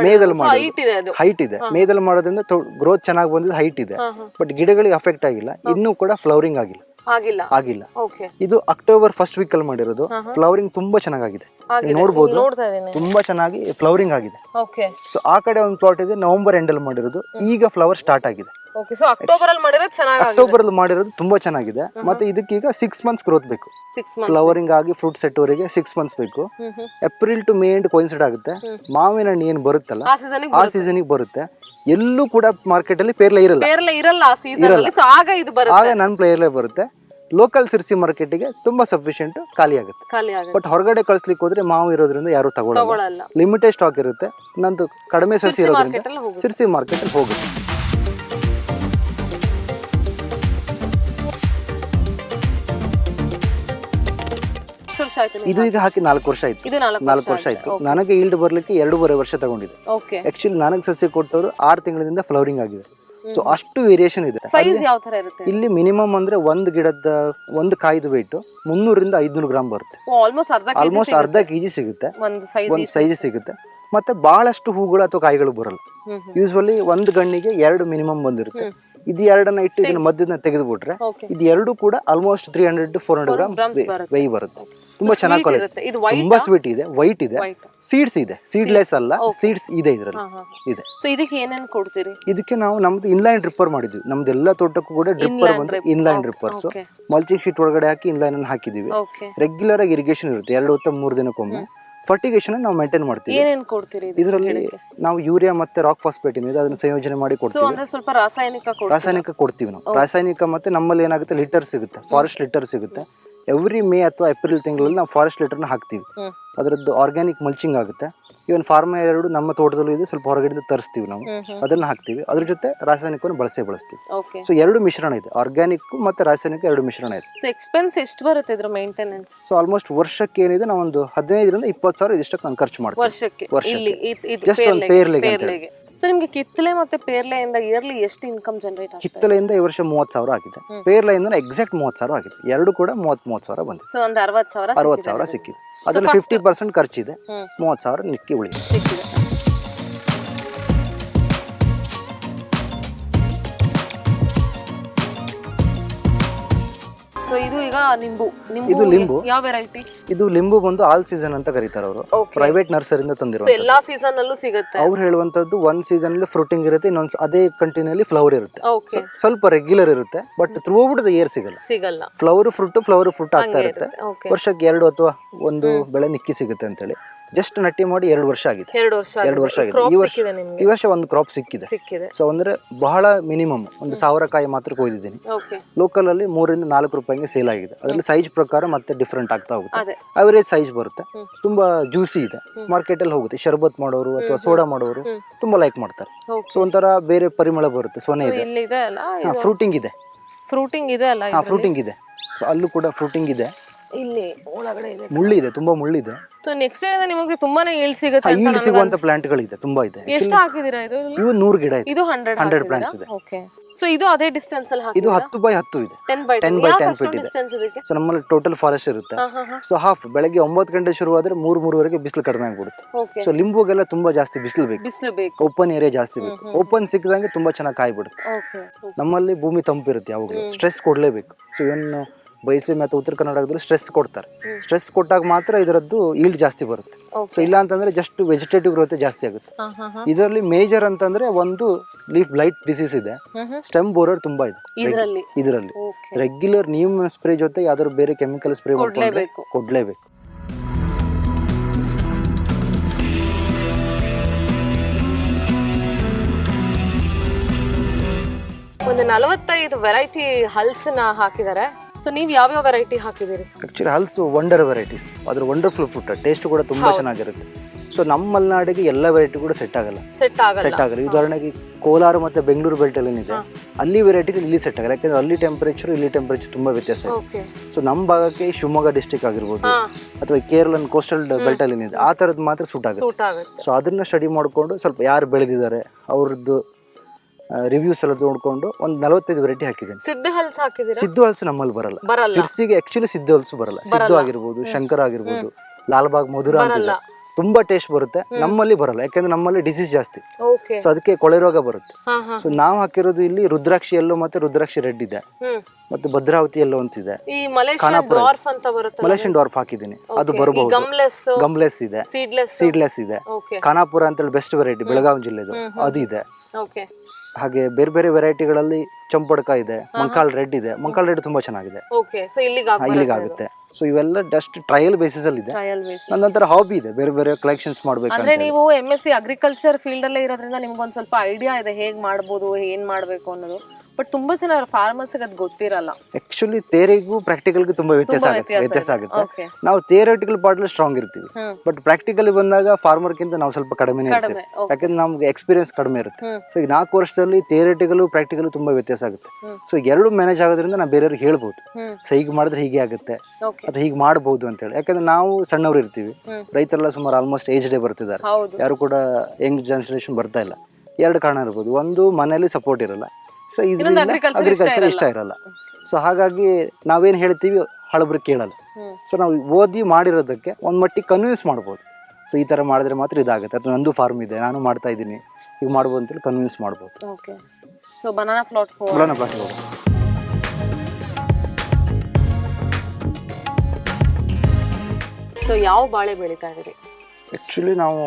ಮೇದಲ್ಲಿ ಮಾಡಿ. ಹೈಟ್ ಇದೆ ಅದು. ಹೈಟ್ ಇದೆ. ಮೇದಲ್ಲಿ ಮಾಡೋದ್ರಿಂದ ಗ್ರೋತ್ ಚೆನ್ನಾಗಿ ಬಂದಿದ್ದು ಹೈಟ್ ಇದೆ. ಬಟ್ ಗಿಡಗಳಿಗೆ ಅಫೆಕ್ಟ್ ಆಗಿಲ್ಲ. ಇನ್ನೂ ಕೂಡ ಫ್ಲವರಿಂಗ್ ಆಗಿಲ್ಲ. ಆಗಿಲ್ಲ. ಆಗಿಲ್ಲ. ಓಕೆ ಇದು ಅಕ್ಟೋಬರ್ ಫಸ್ಟ್ ವೀಕ್ ಅಲ್ಲಿ ಮಾಡಿರೋದು. ಫ್ಲವರಿಂಗ್ ತುಂಬಾ ಚೆನ್ನಾಗಿದೆ ನೋಡಬಹುದು ತುಂಬಾ ಚೆನ್ನಾಗಿ ಫ್ಲವರಿಂಗ್ ಆಗಿದೆ. ಸೊ ಆ ಕಡೆ ಒಂದು ಪ್ಲಾಟ್ ಇದೆ. ನವೆಂಬರ್ ಎಂಡ್ ಅಲ್ಲಿ ಮಾಡಿರೋದು. ಈಗ ಫ್ಲವರ್ ಸ್ಟಾರ್ಟ್ ಆಗಿದೆ. ಅಕ್ಟೋಬರ್ ಅಲ್ಲಿ ಮಾಡಿರೋದು ತುಂಬಾ ಚೆನ್ನಾಗಿದೆ. ಮತ್ತೆ ಇದಕ್ಕೀಗ ಸಿಕ್ಸ್ ಮಂತ್ಸ್ ಗ್ರೋತ್ ಬೇಕು. ಫ್ಲವರಿಂಗ್ ಆಗಿ ಫ್ರೂಟ್ ಸೆಟ್ ವರೆಗೆ ಸಿಕ್ಸ್ ಮಂತ್ಸ್ ಬೇಕು. April to May end coincide ಆಗುತ್ತೆ. ಮಾವಿನ ಹಣ್ಣು ಏನು ಬರುತ್ತಲ್ಲ ಆ ಸೀಸನ್ ಬರುತ್ತೆ. ಎಲ್ಲೂ ಕೂಡ ಮಾರ್ಕೆಟ್ ಅಲ್ಲಿ ಪೇರ್ಲೆ ಇರಲ್ಲ. ಪೇರ್ಲೆ ಇರಲ್ಲ ಆ ಸೀಸನ್ ಅಲ್ಲಿ. ಸೊ ಆಗ ಇದು ಬರುತ್ತೆ. ಆಗ ನನ್ನ ಪ್ಲೇಯರ್ಲೆ ಬರುತ್ತೆ. ಲೋಕಲ್ ಸಿರ್ಸಿ ಮಾರ್ಕೆಟಿಗೆ ತುಂಬಾ ಸಫಿಶಿಯಂಟ್ ಖಾಲಿ ಆಗುತ್ತೆ. ಖಾಲಿ ಆಗುತ್ತೆ. ಬಟ್ ಹೊರಗಡೆ ಕಳಿಸ್ಲಿಕ್ಕೆ ಹೋದ್ರೆ ಮಾವು ಇರೋದ್ರಿಂದ ಯಾರು ತಗೊಳ್ಳಲ್ಲ ತಗೊಳಲ್ಲ. ಲಿಮಿಟೆಡ್ ಸ್ಟಾಕ್ ಇರುತ್ತೆ. ನಂದು ಕಡಿಮೆ ಸಸಿ ಇರೋದ್ರಿಂದ ಮಾರ್ಕೆಟ್ ಅಲ್ಲಿ ಹೋಗುತ್ತೆ. ಸಿರ್ಸಿ ಮಾರ್ಕೆಟ್ ಅಲ್ಲಿ ಹೋಗುತ್ತೆ. ವರ್ಷ ಆಯ್ತು ಇದು ಈಗ ಹಾಕಿ ನಾಲ್ಕು ವರ್ಷ ಆಯ್ತು. ಇದು ನಾಲ್ಕು ನಾಲ್ಕು ವರ್ಷ ಆಯ್ತು. ನನಗೆ ಈಲ್ಡ್ ಬರ್ಲಿಕ್ಕೆ ಎರಡೂವರೆ ವರ್ಷ ತಗೊಂಡಿದೆ. ಓಕೆ ಆಕ್ಚುಲಿ ನನಗೆ ಸಸ್ಯ ಕೊಟ್ಟವರು ಆರು ತಿಂಗಳಿಂದ ಫ್ಲವರಿಂಗ್ ಆಗಿದೆ. ಸೊ ಅಷ್ಟು ವೇರಿಯೇಷನ್ ಇದೆ. ಸೈಜ್ ಯಾವ ತರ ಇರುತ್ತೆ? ಇಲ್ಲಿ ಮಿನಿಮಮ್ ಅಂದ್ರೆ ಒಂದು ಗಿಡದ ಒಂದು ಕಾಯ್ದು ವೆಯ್ಟ್ ಮುನ್ನೂರಿಂದ ಐದ್ನೂರು ಗ್ರಾಮ್ ಬರುತ್ತೆ. ಆಲ್ಮೋಸ್ಟ್ ಅರ್ಧ ಕೆಜಿ ಆಲ್ಮೋಸ್ಟ್ ಅರ್ಧ ಕೆಜಿ ಸಿಗುತ್ತೆ. ಒಂದು ಸೈಜ್ ಸಿಗುತ್ತೆ. ಮತ್ತೆ ಬಹಳಷ್ಟು ಹೂಗಳು ಅಥವಾ ಕಾಯಿಗಳು ಬರಲ್ಲ. ಯೂಸ್ವಲಿ ಒಂದು ಗಣ್ಣಿಗೆ ಎರಡು ಮಿನಿಮಮ್ ಬಂದಿರುತ್ತೆ. ಇದು ಎರಡನ್ನ ಇಟ್ಟು ಇದನ್ನ ಮಧ್ಯದ ತೆಗೆದುಬಿಟ್ರೆ ಇದು ಎರಡು ಕೂಡ almost three hundred four hundred gram grams ಬರುತ್ತೆ. ವೆಯ್ ಬರುತ್ತೆ. ತುಂಬಾ ಚೆನ್ನಾಗಿ ಕ್ವಾಲಿಟಿ ತುಂಬಾ ಸ್ವೀಟ್ ಇದೆ. ವೈಟ್ ಇದೆ. ಸೀಡ್ಸ್ ಇದೆ. ಸೀಡ್ಲೆಸ್ ಅಲ್ಲ. ಸೀಡ್ಸ್ ಇದೆ ಇದರಲ್ಲಿ. ಇದೆ. ಸೊ ಇದಕ್ಕೆ ಏನೇನು ಕೊಡ್ತೀರಿ? ಇದಕ್ಕೆ ನಾವು ನಮ್ದು ಇನ್ಲೈನ್ ಡ್ರಿಪ್ಪರ್ ಮಾಡಿದ್ವಿ. ನಮ್ದು ಎಲ್ಲ ತೋಟಕ್ಕೂ ಕೂಡ ಡ್ರಿಪ್ಪರ್ ಬಂದ್ರೆ ಇನ್ಲೈನ್ ಡ್ರಿಪ್ಪರ್ಸ್ ಮಲ್ಚಿಂಗ್ ಶೀಟ್ ಒಳಗಡೆ ಹಾಕಿ ಇನ್ಲೈನ್ ಅನ್ನು ಹಾಕಿದೀವಿ ರೆಗ್ಯುಲರ್ ಆಗಿ ಇರಿಗೇಷನ್ ಇರುತ್ತೆ. ಎರಡು ಹೊತ್ತ ಮೂರು ದಿನಕ್ಕೊಮ್ಮೆ. ಫರ್ಟಿಗೇಷನ್ ನಾವು ಮೇಂಟೈನ್ ಮಾಡ್ತೀವಿ. ಏನೇನ್ ಕೊಡ್ತೀರಿ ಇದರಲ್ಲಿ ನಾವು ಯೂರಿಯಾ ಮತ್ತೆ ರಾಕ್ ಫಾಸ್ಫೇಟ್ ಇದೆ ಅದನ್ನ ಸಂಯೋಜನೆ ಮಾಡಿ ಸೊ ಕೊಡ್ತೀವಿ. ಅಂದ್ರೆ ಸ್ವಲ್ಪ ರಾಸಾಯನಿಕ ರಾಸಾಯನಿಕ ಕೊಡ್ತೀವಿ ನಾವು. ರಾಸಾಯನಿಕ ಮತ್ತೆ ನಮ್ಮಲ್ಲಿ ಏನಾಗುತ್ತೆ ಲಿಟರ್ ಸಿಗುತ್ತೆ ಫಾರೆಸ್ಟ್ ಲಿಟರ್ ಸಿಗುತ್ತೆ. ಎವ್ರಿ ಮೇ ಅಥವಾ ಏಪ್ರಿಲ್ ತಿಂಗಳಲ್ಲಿ ನಾವು ಫಾರೆಸ್ಟ್ ಲಿಟರ್ನ ಹಾಕ್ತೀವಿ. ಅದರದ್ದು ಆರ್ಗ್ಯಾನಿಕ್ ಮಲ್ಚಿಂಗ್ ಆಗುತ್ತೆ. ಇವನ್ ಫಾರ್ಮ ಎರಡು ನಮ್ಮ ತೋಟದಲ್ಲೂ ಇದೆ. ಸ್ವಲ್ಪ ಹೊರಗಡೆ ತರಿಸ್ತೀವಿ ನಾವು. ಅದನ್ನ ಹಾಕ್ತೀವಿ. ಅದ್ರ ಜೊತೆ ರಾಸಾಯನಿಕವನ್ನು ಬಳಸೇ ಬಳಸ್ತೀವಿ. ಸೊ ಎರಡು ಮಿಶ್ರಣ ಇದೆ. ಆರ್ಗ್ಯಾನಿಕ್ ಮತ್ತೆ ರಾಸಾಯನಿಕ ಎರಡು ಮಿಶ್ರಣ ಇದೆ. ಸೊ ಎಕ್ಸ್ಪೆನ್ಸ್ ಎಷ್ಟು ಬರುತ್ತೆ ಇದ್ರ ಮೇಂಟೆನೆನ್ಸ್ ಸೊ ಆಲ್ಮೋಸ್ಟ್ ವರ್ಷಕ್ಕೆ ಏನಿದೆ ನಾವು ಒಂದು ಹದಿನೈದರಿಂದ ಇಪ್ಪತ್ತು ಸಾವಿರ ಇದಿಷ್ಟಕ್ಕೆ ನಾನು ಖರ್ಚು ಮಾಡ್ತೀವಿ. ವರ್ಷಕ್ಕೆ. ಇದ್- ಒಂದು ಪೇರ್ಲೆಗೆ ಅಂತ ಸೊ ನಿಮ್ಗೆ ಕಿತ್ತಲೆ ಮತ್ತೆ ಪೇರ್ಲೆಯಿಂದ ಇಯರ್ಲಿ ಎಷ್ಟು ಇನ್ಕಮ್ ಜನರೇಟ್ ಕಿತ್ತಲೆಯಿಂದ ಈ ವರ್ಷ ಮೂವತ್ತು ಸಾವಿರ ಆಗಿದೆ. ಪೇರ್ಲೆಯಿಂದ ಎಕ್ಸಾಕ್ಟ್ ಮೂವತ್ತು ಸಾವಿರ ಆಗಿದೆ. ಎರಡು ಕೂಡ ಮೂವತ್ತ್ ಮೂವತ್ತು ಸಾವಿರ ಬಂದಿದೆ. ಸೊ ಒಂದು ಅರವತ್ತು ಸಾವಿರ ಅರವತ್ತು ಸಾವಿರ ಸಿಕ್ಕಿದೆ. ಅದರಲ್ಲಿ ಫಿಫ್ಟಿ ಪರ್ಸೆಂಟ್ ಖರ್ಚಿದೆ. ಮೂವತ್ತು ಸಾವಿರ ನಿಕ್ಕಿ ಸಿಕ್ಕಿದೆ. ಸೊ ಇದು ಈಗ ನಿಂಬು ನಿಂಬು ಇದು ಲಿಂಬು. ಯಾವ ವೆರೈಟಿ ಇದು ಲಿಂಬು ಬಂದು ಆಲ್ ಸೀಸನ್ ಅಂತ ಕರೀತಾರೆ ಅವರು. ಪ್ರೈವೇಟ್ ನರ್ಸರಿಯಿಂದ ತಂದಿರೋ ಎಲ್ಲಾ ಸೀಸನ್ ಅಲ್ಲೂ ಸಿಗುತ್ತೆ? ಅವ್ರು ಹೇಳುವಂತದ್ದು ಒಂದ್ ಸೀಸನ್ ಅಲ್ಲಿ ಫ್ರೂಟಿಂಗ್ ಇರುತ್ತೆ ಇನ್ನೊಂದು ಅದೇ ಕಂಟಿನ್ಯೂಲಿ ಫ್ಲವರ್ ಇರುತ್ತೆ. ಸ್ವಲ್ಪ ರೆಗ್ಯುಲರ್ ಇರುತ್ತೆ but throughout the year ಸಿಗಲ್ಲ. ಸಿಗಲ್ಲ. ಫ್ಲವರ್ ಫ್ರೂಟ್ ಫ್ಲವರ್ ಫ್ರೂಟ್ ಆಗ್ತಾ ಇರುತ್ತೆ. ವರ್ಷಕ್ಕೆ ಎರಡು ಅಥವಾ ಒಂದು ಬೆಳೆ ನಿಕ್ಕಿ ಸಿಗುತ್ತೆ ಅಂತೇಳಿ. ಜಸ್ಟ್ ನಟ್ಟಿ ಮಾಡಿ ಎರಡು ವರ್ಷ ಆಗಿದೆ. ಎರಡು ವರ್ಷ ಎರಡು ವರ್ಷ ಆಗಿದೆ. ಈ ವರ್ಷ ಈ ವರ್ಷ ಒಂದು ಕ್ರಾಪ್ ಸಿಕ್ಕಿದೆ. ಸಿಕ್ಕಿದೆ. ಸೊ ಅಂದ್ರೆ ಬಹಳ ಮಿನಿಮಮ್ ಒಂದು ಸಾವಿರ ಕಾಯಿ ಮಾತ್ರ ಕೊಯ್ದಿದ್ದೀನಿ ಲೋಕಲ್ ಅಲ್ಲಿ ಮೂರಿಂದ ನಾಲ್ಕು ರೂಪಾಯಿಗೆ ಸೇಲ್ ಆಗಿದೆ. ಅದರಲ್ಲಿ ಸೈಜ್ ಪ್ರಕಾರ ಮತ್ತೆ ಡಿಫ್ರೆಂಟ್ ಆಗ್ತಾ ಹೋಗುತ್ತೆ. ಅವರೇಜ್ ಸೈಜ್ ಬರುತ್ತೆ. ತುಂಬಾ ಜ್ಯೂಸಿ ಇದೆ. ಮಾರ್ಕೆಟ್ ಅಲ್ಲಿ ಹೋಗುತ್ತೆ. ಶರ್ಬತ್ ಮಾಡೋರು ಅಥವಾ ಸೋಡಾ ಮಾಡೋರು. ತುಂಬಾ ಲೈಕ್ ಮಾಡ್ತಾರೆ. ಸೊ ಒಂಥರ ಬೇರೆ ಪರಿಮಳ ಬರುತ್ತೆ. ಸೊನೆ ಇದೆ. ಫ್ರೂಟಿಂಗ್ ಇದೆ ಫ್ರೂಟಿಂಗ್ ಇದೆ. ಅಲ್ಲ ಫ್ರೂಟಿಂಗ್ ಇದೆ. ಸೊ ಅಲ್ಲೂ ಕೂಡ ಫ್ರೂಟಿಂಗ್ ಇದೆ. ಇಲ್ಲಿ ಒಳಗಡೆ ಇದೆ ಮುಳ್ಳು ಇದೆ ತುಂಬಾ ಮುಳ್ಳಿದೆ. ಸೊ ನೆಕ್ಸ್ಟ್ ಏನಿದೆ ನಿಮಗೆ ತುಂಬಾನೇ ಈಲ್ಡ್ ಸಿಗುತ್ತೆ ಅಂತ ಈಲ್ಡ್ ನನಗೆ ಸಿಗುವಂತ ಅನ್ಸ್- ಪ್ಲಾಂಟ್ಗಳಿದೆ ತುಂಬಾ ಇದೆ. ಎಷ್ಟು ಹಾಕಿದೀರಾ ಇದು? ಇವು ನೂರು ಗಿಡ ಇದೆ. ಇದು ಹಂಡ್ರೆಡ್ 100 plants ಇದೆ. ಓಕೆ ಸೊ ಇದು ಅದೇ ಡಿಸ್ಟೆನ್ಸ್ ಅಲ್ಲಿ ಇದು ಹಾಕಿದ್ದೀರಾ? ಹತ್ತು ಬೈ ಹತ್ತು ಇದೆ. Ten by 10 ten by 10 feet ಇದೆ. ಡಿಸ್ಟೆನ್ಸ್ ಇದಕ್ಕೆ? ಸೊ ನಮ್ಮಲ್ಲಿ ಟೋಟಲ್ ಫಾರೆಸ್ಟ್ ಇರುತ್ತೆ. ಹಾ ಹಾ ಹಾ. ಸೊ ಹಾಫ್ ಬೆಳಗ್ಗೆ ಒಂಬತ್ತು ಗಂಟೆ ಶುರುವಾದ್ರೆ ಮೂರು ಮೂರುವರೆಗೆ ಬಿಸಿಲು ಕಡಿಮೆ ಆಗ್ಬಿಡುತ್ತೆ. ಓಕೆ ಸೊ ಲಿಂಬುಗೆಲ್ಲ ತುಂಬಾ ಜಾಸ್ತಿ ಬಿಸಿಲು ಬೇಕು. ಬಿಸಿಲು ಬೇಕು. ಓಪನ್ ಏರಿಯಾ ಜಾಸ್ತಿ ಬೇಕು. ಓಪನ್ ಸಿಕ್ಕದಂಗೆ ತುಂಬಾ ಚೆನ್ನಾಗಿ ಕಾಯ್ಬಿಡುತ್ತೆ. ಓಕೆ ನಮ್ಮಲ್ಲಿ ಭೂಮಿ ತಂಪಿರುತ್ತೆ ಯಾವಾಗಲೂ. ಸ್ಟ್ರೆಸ್ ಕೊಡಲೇಬೇಕು. ಸೊ ಇವನ್ ಬಯಸಿ ಮತ್ತು ಉತ್ತರ ಕರ್ನಾಟಕದಲ್ಲಿ ಸ್ಟ್ರೆಸ್ ಕೊಡ್ತಾರೆ. ಸ್ಟ್ರೆಸ್ ಕೊಟ್ಟಾಗ ಮಾತ್ರ ಇದರದ್ದು ಈಲ್ಡ್ ಜಾಸ್ತಿ ಬರುತ್ತೆ. ಸೊ ಇಲ್ಲ ಅಂತಂದ್ರೆ ಜಸ್ಟ್ ವೆಜಿಟೇಟಿವ್ ಗ್ರೋತ್ ಜಾಸ್ತಿ ಆಗುತ್ತೆ. ಇದರಲ್ಲಿ ಮೇಜರ್ ಅಂತಂದ್ರೆ ಒಂದು ಲೀಫ್ ಬ್ಲೈಟ್ ಡಿಸೀಸ್ ಇದೆ. ಸ್ಟೆಮ್ ಬೋರರ್ ತುಂಬಾ ಇದೆ. ಇದರಲ್ಲಿ? ಇದರಲ್ಲಿ. ರೆಗ್ಯುಲರ್ ನೀಮ್ ಸ್ಪ್ರೇ ಜೊತೆ ಯಾವ್ದಾದ್ರು ಬೇರೆ ಕೆಮಿಕಲ್ ಸ್ಪ್ರೇ ಮಾಡ್ಕೊಂಡ್ರೆ ಕೊಡ್ಲೇಬೇಕು. ಒಂದು ನಲವತ್ತೈದು ವೆರೈಟಿ ಹಲ್ಸ್ನ ಹಾಕಿದ್ದಾರೆ. ಸೊ ನೀವು ಯಾವ ವೆರೈಟಿ ಹಾಕಿದ್ದೀರಿ? ಆಕ್ಚುಲಿ ಹಲ್ಸು ವಂಡರ್ ವೆರೈಟೀಸ್ ಅದ್ರ ವಂಡರ್ಫುಲ್ ಫುಡ್ ಟೇಸ್ಟ್ ಕೂಡ ತುಂಬಾ ಚೆನ್ನಾಗಿರುತ್ತೆ. ಸೊ ನಮ್ಮ ಮಲೆನಾಡಿಗೆ ಎಲ್ಲ ವೆರೈಟಿ ಕೂಡ ಸೆಟ್ ಆಗಲ್ಲ. ಸೆಟ್ ಆಗಲ್ಲ. ಸೆಟ್ ಆಗಲ್ಲ. ಉದಾಹರಣೆಗೆ ಕೋಲಾರ ಮತ್ತೆ ಬೆಂಗಳೂರು ಬೆಲ್ಟ್ ಅಲ್ಲಿ ಏನಿದೆ ಅಲ್ಲಿ ವೆರೈಟಿಗಳು ಇಲ್ಲಿ ಸೆಟ್ ಆಗಲ್ಲ. ಯಾಕಂದ್ರೆ ಅಲ್ಲಿ ಟೆಂಪರೇಚರ್ ಇಲ್ಲಿ ಟೆಂಪರೇಚರ್ ತುಂಬಾ ವ್ಯತ್ಯಾಸ ಇದೆ. ಸೊ ನಮ್ಮ ಭಾಗಕ್ಕೆ ಶಿವಮೊಗ್ಗ ಡಿಸ್ಟಿಕ್ ಆಗಿರ್ಬೋದು ಅಥವಾ ಕೇರಳ ಕೋಸ್ಟಲ್ ಬೆಲ್ಟ್ ಅಲ್ಲಿ ಏನಿದೆ ಆ ತರದ್ ಮಾತ್ರ ಸೂಟ್ ಆಗುತ್ತೆ. ಸೊ ಅದನ್ನ ಸ್ಟಡಿ ಮಾಡ್ಕೊಂಡು ಸ್ವಲ್ಪ ಯಾರು ಬೆಳೆದಿದ್ದಾರೆ ಅವ್ರದ್ದು ರಿವ್ಯೂಸ್ ಎಲ್ಲ ನೋಡ್ಕೊಂಡು ಒಂದು ನಲವತ್ತೈದು ವೆರೈಟಿ ಹಾಕಿದ್ದೇನೆ. ಸಿದ್ಧ ಹಲ್ಸು ಹಾಕಿದ್ದೀನಿ ಸಿದ್ದು ಹಲ್ಸ್ ನಮ್ಮಲ್ಲಿ ಬರಲ್ಲ. ಬರಲ್ಲ. ಸಿರ್ಸಿಗೆ ಆಕ್ಚುಲಿ ಸಿದ್ದು ಹಲ್ಸ್ ಬರಲ್ಲ. ಸಿದ್ದು ಆಗಿರ್ಬೋದು ಶಂಕರ ಆಗಿರ್ಬೋದು ಲಾಲ್ಬಾಗ್ ಮಧುರ ಅಂತಿದೆ ತುಂಬಾ ಟೇಸ್ಟ್ ಬರುತ್ತೆ. ನಮ್ಮಲ್ಲಿ ಬರಲ್ಲ. ಯಾಕಂದ್ರೆ ನಮ್ಮಲ್ಲಿ ಡಿಸೀಸ್ ಜಾಸ್ತಿ. ಓಕೆ ಸೊ ಅದಕ್ಕೆ ಕೊಳೆ ರೋಗ ಬರುತ್ತೆ. ಹಾ ಹಾ. ಸೊ ನಾವು ಹಾಕಿರೋದು ಇಲ್ಲಿ ರುದ್ರಾಕ್ಷಿ ಎಲ್ಲೋ ಮತ್ತೆ ರುದ್ರಾಕ್ಷಿ ರೆಡ್ ಇದೆ. ಹ್ಮ್. ಮತ್ತೆ ಭದ್ರಾವತಿ ಎಲ್ಲೋ ಅಂತಿದೆ ಈ ಮಲೇಷಿಯನ್ ಡಾರ್ಫ್ ಅಂತ ಬರುತ್ತೆ ಮಲೇಷಿಯನ್ ಡಾರ್ಫ್ ಹಾಕಿದ್ದೀನಿ. ಅದು ಬರಬಹುದು ಗಮ್ಲೆಸ್ ಗಮ್ಲೆಸ್ ಇದೆ. ಸೀಡ್ಲೆಸ್ ಸೀಡ್ಲೆಸ್ ಇದೆ. ಓಕೆ ಖಾನಾಪುರ ಅಂತೇಳಿ ಬೆಸ್ಟ್ ವೆರೈಟಿ ಬೆಳಗಾವಿ ಜಿಲ್ಲೆದು. ಅದು ಇದೆ. ಓಕೆ ಹಾಗೆ ಬೇರೆ ಬೇರೆ ವೆರೈಟಿಗಳಲ್ಲಿ ಚಂಪಡ್ಕ ಇದೆ ಮಂಕಾಲ್ ರೆಡ್ ಇದೆ. ಮಂಕಾಲ್ ರೆಡ್ ತುಂಬಾ ಚೆನ್ನಾಗಿದೆ. ಓಕೆ ಸೊ ಇಲ್ಲಿಗೆ ಹಾ, ಇಲ್ಲಿಗೆ ಆಗುತ್ತೆ. ಸೊ ಇವೆಲ್ಲ ಜಸ್ಟ್ ಟ್ರಯಲ್ ಬೇಸಿಸ್ ಅಲ್ಲಿ ಇದೆ. ಟ್ರಯಲ್ ಬೇಸ್ ನನ್ನ ನಂತರ ಹಾಬಿ ಇದೆ ಬೇರೆ ಬೇರೆ ಕಲೆಕ್ಷನ್ಸ್ ಮಾಡಬೇಕು ಅಂದ್ರೆ ನೀವು M S C agriculture field ಅಲ್ಲೇ ಇರೋದ್ರಿಂದ ಒಂದು ಸ್ವಲ್ಪ ಐಡಿಯಾ ಇದೆ ಹೇಗ್ ಮಾಡ್ಬೋದು ಏನ್ ಮಾಡಬೇಕು ಅನ್ನೋದು. ಬಟ್ ತುಂಬಾ ಜನ ಫಾರ್ಮರ್ಸ್ ಅದು ಗೊತ್ತಿರಲ್ಲ. ಆಕ್ಚುಲಿ ತೇರಿಗೂ ಪ್ರಾಕ್ಟಿಕಲ್ಗೂ ತುಂಬಾ ವ್ಯತ್ಯಾಸ ಆಗುತ್ತೆ ವ್ಯತ್ಯಾಸ ಆಗುತ್ತೆ. ನಾವು ಥಿಯರಿಟಿಕಲ್ ಪಾರ್ಟ್ ಸ್ಟ್ರಾಂಗ್ ಇರ್ತೀವಿ. ಬಟ್ ಪ್ರಾಕ್ಟಿಕಲಿ ಬಂದಾಗ ಫಾರ್ಮರ್ ಗಿಂತ ನಾವು ಸ್ವಲ್ಪ ಕಡಿಮೆನೇ ಇರ್ತೀವಿ. ಕಡಿಮೆ ಓಕೆ ಯಾಕಂದ್ರೆ ನಮ್ಗೆ ಎಕ್ಸ್ಪೀರಿಯನ್ಸ್ ಕಡಿಮೆ ಇರುತ್ತೆ. ಸೊ ಈಗ ನಾಲ್ಕು ವರ್ಷದಲ್ಲಿ ಥಿಯರಿಟಿಕಲ್ ಪ್ರಾಕ್ಟಿಕಲ್ ತುಂಬಾ ವ್ಯತ್ಯಾಸ ಆಗುತ್ತೆ. ಸೊ ಎರಡು ಮ್ಯಾನೇಜ್ ಆಗೋದ್ರಿಂದ ನಾವು ಬೇರೆಯವ್ರಿಗೆ ಹೇಳ್ಬೋದು. ಸೊ ಹೀಗೆ ಮಾಡಿದ್ರೆ ಹೀಗೆ ಆಗುತ್ತೆ. ಅಥವಾ ಹೀಗೆ ಮಾಡ್ಬೋದು ಅಂತೇಳಿ ಯಾಕಂದ್ರೆ ನಾವು ಸಣ್ಣವ್ರು ಇರ್ತೀವಿ. ರೈತರೆಲ್ಲ ಸುಮಾರು ಆಲ್ಮೋಸ್ಟ್ ಏಜ್ ಡೇ ಬರ್ತಿದ್ದಾರೆ. ಯಾರು ಕೂಡ ಯಂಗ್ ಜನರೇಷನ್ ಬರ್ತಾ ಇಲ್ಲ. ಎರಡು ಕಾರಣ ಇರ್ಬೋದು. ಒಂದು ಮನೆಯಲ್ಲಿ ಸಪೋರ್ಟ್ ಇರಲ್ಲ. ಸೊ ಇದರಿಂದ ಅಗ್ರಿಕಲ್ಚರ್ ಇಷ್ಟ ಇರಲ್ಲ. ಸೊ ಹಾಗಾಗಿ ನಾವೇನು ಹೇಳ್ತೀವಿ ಹಳಬ್ರು ಕೇಳಲ್ಲ. ಸೊ ನಾವು ಓದಿ ಮಾಡಿರೋದಕ್ಕೆ ಒಂದು ಮಟ್ಟಿಗೆ ಕನ್ವಿನ್ಸ್ ಮಾಡ್ಬೋದು. ಸೊ ಈ ಥರ ಮಾಡಿದ್ರೆ ಮಾತ್ರ ಇದಾಗುತ್ತೆ. ಅಥವಾ ನಂದು ಫಾರ್ಮ್ ಇದೆ ನಾನು ಮಾಡ್ತಾ ಇದ್ದೀನಿ. ಈಗ ಮಾಡ್ಬೋದು ಅಂತೇಳಿ ಕನ್ವಿನ್ಸ್ ಮಾಡ್ಬೋದು. Okay so banana plot banana plot so ಯಾವ ಬಾಳೆ ಬೆಳೀತಾ ಇದ್ದೀರಿ? ಆ್ಯಕ್ಚುಲಿ ನಾವು